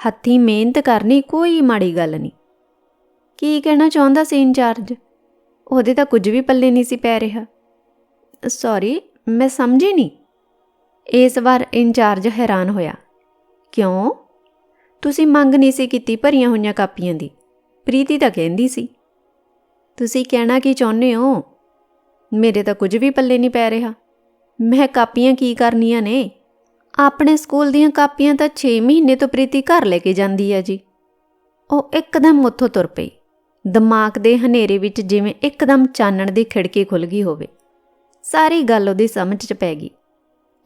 ਹੱਥੀਂ ਮਿਹਨਤ ਕਰਨੀ ਕੋਈ ਮਾੜੀ ਗੱਲ ਨਹੀਂ। ਕੀ ਕਹਿਣਾ ਚਾਹੁੰਦਾ ਸੀ ਇੰਚਾਰਜ? ਉਹਦੇ ਤਾਂ ਕੁਝ ਵੀ ਪੱਲੇ ਨਹੀਂ ਸੀ ਪੈ ਰਿਹਾ। ਸੌਰੀ ਮੈਂ ਸਮਝੀ ਨਹੀਂ। ਇਸ ਵਾਰ ਇੰਚਾਰਜ ਹੈਰਾਨ ਹੋਇਆ। ਕਿਉਂ? ਤੁਸੀਂ ਮੰਗ ਨਹੀਂ ਸੀ ਕੀਤੀ ਭਰੀਆਂ ਹੋਈਆਂ ਕਾਪੀਆਂ ਦੀ। ਪ੍ਰੀਤੀ ਤਾਂ ਕਹਿੰਦੀ ਸੀ। ਤੁਸੀਂ ਕਹਿਣਾ ਕੀ ਚਾਹੁੰਦੇ ਹੋ? ਮੇਰੇ ਤਾਂ ਕੁਝ ਵੀ ਪੱਲੇ ਨਹੀਂ ਪੈ ਰਿਹਾ। ਮੈਂ ਕਾਪੀਆਂ ਕੀ ਕਰਨੀਆਂ ਨੇ? ਆਪਣੇ ਸਕੂਲ ਦੀਆਂ ਕਾਪੀਆਂ ਤਾਂ 6 ਮਹੀਨੇ ਤੋਂ ਪ੍ਰੀਤੀ ਘਰ ਲੈ ਕੇ ਜਾਂਦੀ ਹੈ ਜੀ। ਉਹ ਇੱਕਦਮ ਉੱਥੋਂ ਤੁਰ ਪਈ। ਦਿਮਾਗ ਦੇ ਹਨੇਰੇ ਵਿੱਚ ਜਿਵੇਂ ਇੱਕਦਮ ਚਾਨਣ ਦੀ ਖਿੜਕੀ ਖੁੱਲ ਗਈ ਹੋਵੇ। ਸਾਰੀ ਗੱਲ ਉਹਦੀ ਸਮਝ 'ਚ ਪੈ ਗਈ।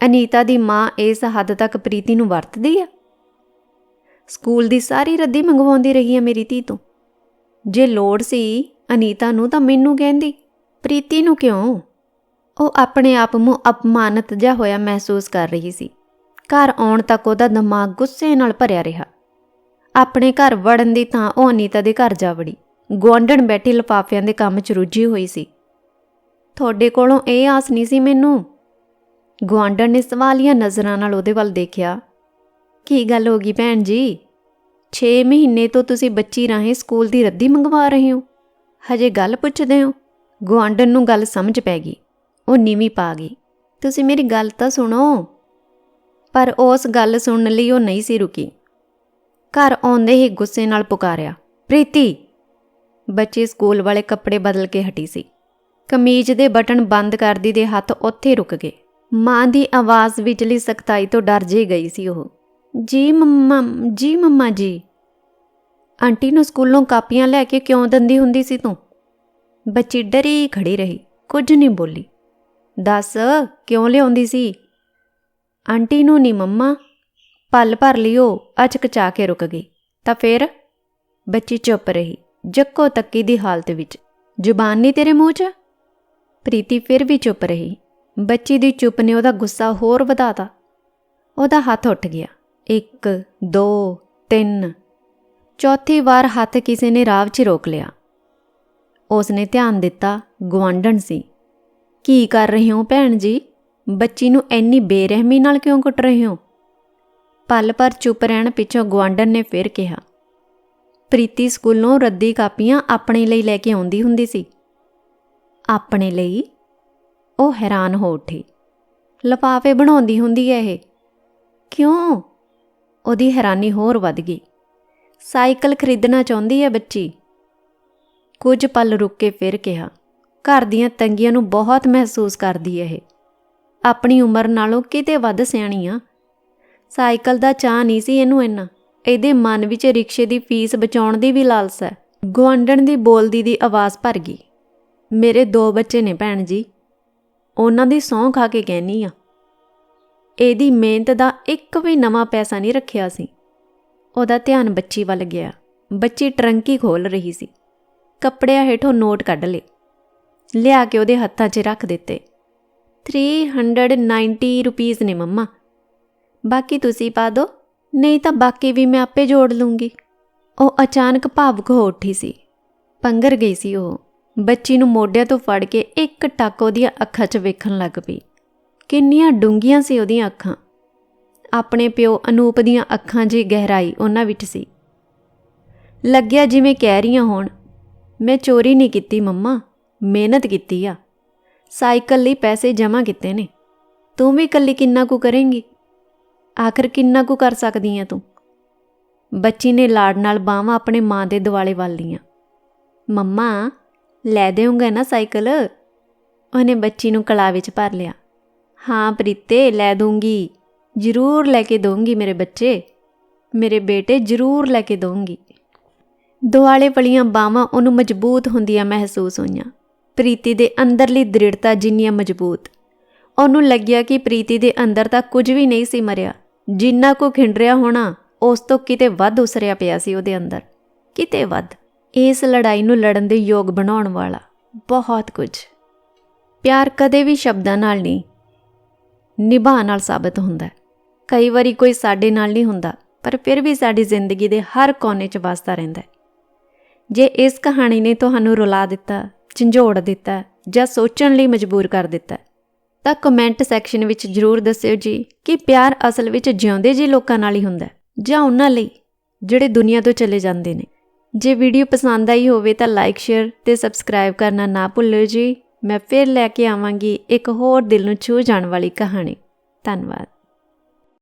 ਅਨੀਤਾ ਦੀ ਮਾਂ ਇਸ ਹੱਦ ਤੱਕ ਪ੍ਰੀਤੀ ਨੂੰ ਵਰਤਦੀ ਆ? ਸਕੂਲ ਦੀ ਸਾਰੀ ਰੱਦੀ ਮੰਗਵਾਉਂਦੀ ਰਹੀ ਆ ਮੇਰੀ ਧੀ ਤੋਂ। ਜੇ ਲੋੜ ਸੀ ਅਨੀਤਾ ਨੂੰ ਤਾਂ ਮੈਨੂੰ ਕਹਿੰਦੀ, ਪ੍ਰੀਤੀ ਨੂੰ ਕਿਉਂ? ਉਹ ਆਪਣੇ ਆਪ ਨੂੰ ਅਪਮਾਨਿਤ ਜਿਹਾ ਹੋਇਆ ਮਹਿਸੂਸ ਕਰ ਰਹੀ ਸੀ। ਘਰ ਆਉਣ ਤੱਕ ਉਹਦਾ ਦਿਮਾਗ ਗੁੱਸੇ ਨਾਲ ਭਰਿਆ ਰਿਹਾ। ਆਪਣੇ ਘਰ ਵੜਨ ਦੀ ਥਾਂ ਉਹ ਅਨੀਤਾ ਦੇ ਘਰ ਜਾ ਵੜੀ। ਗੁਆਂਢਣ ਬੈਠੀ ਲਫਾਫਿਆਂ ਦੇ ਕੰਮ 'ਚ ਰੁੱਝੀ ਹੋਈ ਸੀ। ਤੁਹਾਡੇ ਕੋਲੋਂ ਇਹ ਆਸ ਨਹੀਂ ਸੀ ਮੈਨੂੰ? ਗੁਆਂਢਣ ਨੇ ਸਵਾਲੀਆਂ ਨਜ਼ਰਾਂ ਨਾਲ ਉਹਦੇ ਵੱਲ ਦੇਖਿਆ। ਕੀ ਗੱਲ ਹੋ ਗਈ ਭੈਣ ਜੀ? 6 ਮਹੀਨੇ ਤੋਂ ਤੁਸੀਂ ਬੱਚੀ ਰਾਹੀਂ ਸਕੂਲ ਦੀ ਰੱਦੀ ਮੰਗਵਾ ਰਹੇ ਹੋ। ਹਜੇ ਗੱਲ ਪੁੱਛਦੇ ਹੋ? ਗੁਆਂਢਣ ਨੂੰ ਗੱਲ ਸਮਝ ਪੈ ਗਈ। ਉਹ ਨੀਵੀਂ ਪਾ ਗਈ। ਤੁਸੀਂ ਮੇਰੀ ਗੱਲ ਤਾਂ ਸੁਣੋ। ਪਰ ਉਸ ਗੱਲ ਸੁਣਨ ਲਈ ਉਹ ਨਹੀਂ ਸੀ ਰੁਕੀ। ਘਰ ਆਉਂਦੇ ਹੀ ਗੁੱਸੇ ਨਾਲ ਪੁਕਾਰਿਆ, ਪ੍ਰੀਤੀ! ਬੱਚੀ ਸਕੂਲ ਵਾਲੇ ਕੱਪੜੇ ਬਦਲ ਕੇ ਹਟੀ ਸੀ। ਕਮੀਜ਼ ਦੇ ਬਟਨ ਬੰਦ ਕਰਦੀ ਦੇ ਹੱਥ ਉੱਥੇ ਰੁਕ ਗਏ। ਮਾਂ ਦੀ ਆਵਾਜ਼ ਵਿਚਲੀ ਸਖਤਾਈ ਤੋਂ ਡਰ ਜੇ ਗਈ ਸੀ ਉਹ। ਜੀ ਮੰਮਾ ਜੀ ਮੰਮਾ ਜੀ, ਆਂਟੀ ਨੂੰ ਸਕੂਲੋਂ ਕਾਪੀਆਂ ਲੈ ਕੇ ਕਿਉਂ ਦੰਦੀ ਹੁੰਦੀ ਸੀ ਤੂੰ? ਬੱਚੀ ਡਰੀ ਖੜੀ ਰਹੀ, ਕੁਝ ਨਹੀਂ ਬੋਲੀ। ਦੱਸ, ਕਿਉਂ ਲਿਆਉਂਦੀ ਸੀ? ਆਂਟੀ ਨੂੰ ਨਹੀਂ ਮੰਮਾ, ਪਲ ਭਰ ਲਿਓ ਅਚਕਚਾ ਕੇ ਰੁਕ ਗਈ। ਤਾਂ ਫਿਰ? ਬੱਚੀ ਚੁੱਪ ਰਹੀ, ਜੱਕੋ ਤੱਕੀ ਦੀ ਹਾਲਤ ਵਿੱਚ। ਜ਼ੁਬਾਨ ਨਹੀਂ ਤੇਰੇ ਮੂੰਹ 'ਚ? ਪ੍ਰੀਤੀ ਫਿਰ ਵੀ ਚੁੱਪ ਰਹੀ। ਬੱਚੀ ਦੀ ਚੁੱਪ ਨੇ ਉਹਦਾ ਗੁੱਸਾ ਹੋਰ ਵਧਾਤਾ। ਉਹਦਾ ਹੱਥ ਉੱਠ ਗਿਆ। 1 2 3 ਚੌਥੀ ਵਾਰ ਹੱਥ ਕਿਸੇ ਨੇ ਰਾਹ 'ਚ ਰੋਕ ਲਿਆ। ਉਸ ਨੇ ਧਿਆਨ ਦਿੱਤਾ ਗਵਾਂਢਣ ਸੀ। ਕੀ ਕਰ ਰਹੇ ਹੋ ਭੈਣ ਜੀ? ਬੱਚੀ ਨੂੰ ਐਨੀ ਬੇਰਹਿਮੀ ਨਾਲ ਕਿਉਂ ਕੁੱਟ ਰਹੇ ਹੋ? ਪਲ ਪਰ ਚੁੱਪ ਰਹਿਣ ਪਿੱਛੋਂ ਗਵਾਂਢਣ ਨੇ ਫਿਰ ਕਿਹਾ। ਪ੍ਰੀਤੀ ਸਕੂਲੋਂ ਰੱਦੀ ਕਾਪੀਆਂ ਆਪਣੇ ਲਈ ਲੈ ਕੇ ਆਉਂਦੀ ਹੁੰਦੀ ਸੀ। ਆਪਣੇ ਲਈ ਉਹ ਹੈਰਾਨ ਹੋ ਉੱਠੀ। ਲਫਾਫੇ ਬਣਾਉਂਦੀ ਹੁੰਦੀ ਹੈ ਇਹ। ਕਿਉਂ? ਉਹਦੀ ਹੈਰਾਨੀ ਹੋਰ ਵੱਧ ਗਈ। ਸਾਈਕਲ ਖਰੀਦਣਾ ਚਾਹੁੰਦੀ ਹੈ ਬੱਚੀ। ਕੁਝ ਪਲ ਰੁੱਕ ਕੇ ਫਿਰ ਕਿਹਾ, ਘਰ ਦੀਆਂ ਤੰਗੀਆਂ ਨੂੰ ਬਹੁਤ ਮਹਿਸੂਸ ਕਰਦੀ ਹੈ ਇਹ। ਆਪਣੀ ਉਮਰ ਨਾਲੋਂ ਕਿਤੇ ਵੱਧ ਸਿਆਣੀ ਆ। ਸਾਈਕਲ ਦਾ ਚਾਹ ਨਹੀਂ ਸੀ ਇਹਨੂੰ ਇੰਨਾ। ਇਹਦੇ ਮਨ ਵਿੱਚ ਰਿਕਸ਼ੇ ਦੀ ਫੀਸ ਬਚਾਉਣ ਦੀ ਵੀ ਲਾਲਸਾ ਹੈ ਗੁਆਂਢਣ ਦੀ ਬੋਲਦੀ ਦੀ ਆਵਾਜ਼ ਭਰ ਗਈ। ਮੇਰੇ ਦੋ ਬੱਚੇ ਨੇ ਭੈਣ ਜੀ। ਉਹਨਾਂ ਦੀ ਸਹੁੰ ਖਾ ਕੇ ਕਹਿਨੀ ਆ। ਇਹਦੀ ਮਿਹਨਤ ਦਾ ਇੱਕ ਵੀ ਨਵਾਂ ਪੈਸਾ ਨਹੀਂ ਰੱਖਿਆ ਸੀ। ਉਹਦਾ ਧਿਆਨ ਬੱਚੀ ਵੱਲ ਗਿਆ। ਬੱਚੀ ਟਰੰਕੀ ਖੋਲ ਰਹੀ ਸੀ। ਕੱਪੜਿਆਂ ਹੇਠੋਂ ਨੋਟ ਕੱਢ ਲਏ। ਲਿਆ ਕੇ ਉਹਦੇ ਹੱਥਾਂ 'ਚ ਰੱਖ ਦਿੱਤੇ। 390 ਰੁਪੀਸ ਨੇ ਮੰਮਾ। ਬਾਕੀ ਤੁਸੀਂ ਪਾ ਦਿਓ ਨਹੀਂ ਤਾਂ ਬਾਕੀ ਵੀ ਮੈਂ ਆਪੇ ਜੋੜ ਲੂੰਗੀ। ਉਹ ਅਚਾਨਕ ਭਾਵੁਕ ਹੋ ਉੱਠੀ ਸੀ। ਪੰਗਰ ਗਈ ਸੀ ਉਹ। ਬੱਚੀ ਨੂੰ ਮੋਢਿਆਂ ਤੋਂ ਫੜ ਕੇ ਇੱਕ ਟੱਕ ਉਹਦੀਆਂ ਅੱਖਾਂ 'ਚ ਵੇਖਣ ਲੱਗ ਪਈ। ਕਿੰਨੀਆਂ ਡੂੰਘੀਆਂ ਸੀ ਉਹਦੀਆਂ ਅੱਖਾਂ। ਆਪਣੇ ਪਿਓ ਅਨੂਪ ਦੀਆਂ ਅੱਖਾਂ 'ਚ ਗਹਿਰਾਈ ਉਹਨਾਂ ਵਿੱਚ ਸੀ। ਲੱਗਿਆ ਜਿਵੇਂ ਕਹਿ ਰਹੀਆਂ ਹੋਣ, ਮੈਂ ਚੋਰੀ ਨਹੀਂ ਕੀਤੀ ਮੰਮਾ, ਮਿਹਨਤ ਕੀਤੀ ਆ। ਸਾਈਕਲ ਲਈ ਪੈਸੇ ਜਮ੍ਹਾਂ ਕੀਤੇ ਨੇ। ਤੂੰ ਵੀ ਇਕੱਲੀ ਕਿੰਨਾ ਕੁ ਕਰੇਂਗੀ? ਆਖਰ ਕਿੰਨਾ ਕੁ ਕਰ ਸਕਦੀ ਆ ਤੂੰ? ਬੱਚੀ ਨੇ ਲਾੜ ਨਾਲ ਬਾਹਾਂ ਆਪਣੇ ਮਾਂ ਦੇ ਦਿਵਾਲੇ ਵੱਲ ਲੀਆਂ। ਮੰਮਾ ਲੈ ਦੇਉਂਗਾ ਨਾ ਸਾਈਕਲ। ਉਹਨੇ ਬੱਚੀ ਨੂੰ ਕਲਾ ਵਿੱਚ ਭਰ ਲਿਆ। ਹਾਂ ਪ੍ਰੀਤੇ, ਲੈ ਦੂੰਗੀ ਜ਼ਰੂਰ ਲੈ ਕੇ ਦਊਂਗੀ ਮੇਰੇ ਬੱਚੇ। ਮੇਰੇ ਬੇਟੇ ਜ਼ਰੂਰ ਲੈ ਕੇ ਦਊਂਗੀ। ਦੁਆਲੇ ਪਲੀਆਂ ਬਾਹਾਂ ਉਹਨੂੰ ਮਜ਼ਬੂਤ ਹੁੰਦੀਆਂ ਮਹਿਸੂਸ ਹੋਈਆਂ। ਪ੍ਰੀਤੀ ਦੇ ਅੰਦਰਲੀ ਦ੍ਰਿੜਤਾ ਜਿੰਨੀਆਂ ਮਜ਼ਬੂਤ। ਉਹਨੂੰ ਲੱਗਿਆ ਕਿ ਪ੍ਰੀਤੀ ਦੇ ਅੰਦਰ ਤਾਂ ਕੁਝ ਵੀ ਨਹੀਂ ਸੀ ਮਰਿਆ। ਜਿੰਨਾ ਕੋ ਖਿੰਡਰਿਆ ਹੋਣਾ, ਉਸ ਤੋਂ ਕਿਤੇ ਵੱਧ ਉਸਰਿਆ ਪਿਆ ਸੀ ਉਹਦੇ ਅੰਦਰ। ਕਿਤੇ ਵੱਧ। ਇਸ ਲੜਾਈ ਨੂੰ ਲੜਨ ਦੇ ਯੋਗ ਬਣਾਉਣ ਵਾਲਾ। ਬਹੁਤ ਕੁਝ। ਪਿਆਰ ਕਦੇ ਵੀ ਸ਼ਬਦਾਂ ਨਾਲ ਨਹੀਂ ਨਿਭਾ ਨਾਲ ਸਾਬਤ ਹੁੰਦਾ। ਹੈ ਕਈ ਵਾਰੀ ਕੋਈ ਸਾਡੇ ਨਾਲ ਨਹੀਂ ਹੁੰਦਾ, ਪਰ ਫਿਰ ਵੀ ਸਾਡੀ ਜ਼ਿੰਦਗੀ ਦੇ ਹਰ ਕੋਨੇ 'ਚ ਵਸਦਾ ਰਹਿੰਦਾ ਹੈ। ਜੇ ਇਸ ਕਹਾਣੀ ਨੇ ਤੁਹਾਨੂੰ ਰੁਲਾ ਦਿੱਤਾ, ਝੰਜੋੜ ਦਿੱਤਾ ਜਾਂ ਸੋਚਣ ਲਈ ਮਜਬੂਰ ਕਰ ਦਿੱਤਾ, ਤਾਂ ਕਮੈਂਟ ਸੈਕਸ਼ਨ ਵਿੱਚ ਜਰੂਰ ਦੱਸਿਓ ਜੀ ਕਿ ਪਿਆਰ ਅਸਲ ਵਿੱਚ ਜਿਉਂਦੇ ਜੀ ਲੋਕਾਂ ਨਾਲ ਹੀ ਹੁੰਦਾ ਜਾਂ ਉਹਨਾਂ ਲਈ, ਜਿਹੜੇ ਦੁਨੀਆ ਤੋਂ ਚਲੇ ਜਾਂਦੇ ਨੇ। ਜੇ ਵੀਡੀਓ ਪਸੰਦ ਆਈ ਹੋਵੇ ਤਾਂ ਲਾਈਕ ਸ਼ੇਅਰ ਤੇ ਸਬਸਕ੍ਰਾਈਬ ਕਰਨਾ ਨਾ ਭੁੱਲਿਓ ਜੀ। ਮੈਂ ਫਿਰ ਲੈ ਕੇ ਆਵਾਂਗੀ ਇੱਕ ਹੋਰ ਦਿਲ ਨੂੰ ਛੂ ਜਾਣ ਵਾਲੀ ਕਹਾਣੀ। ਧੰਨਵਾਦ।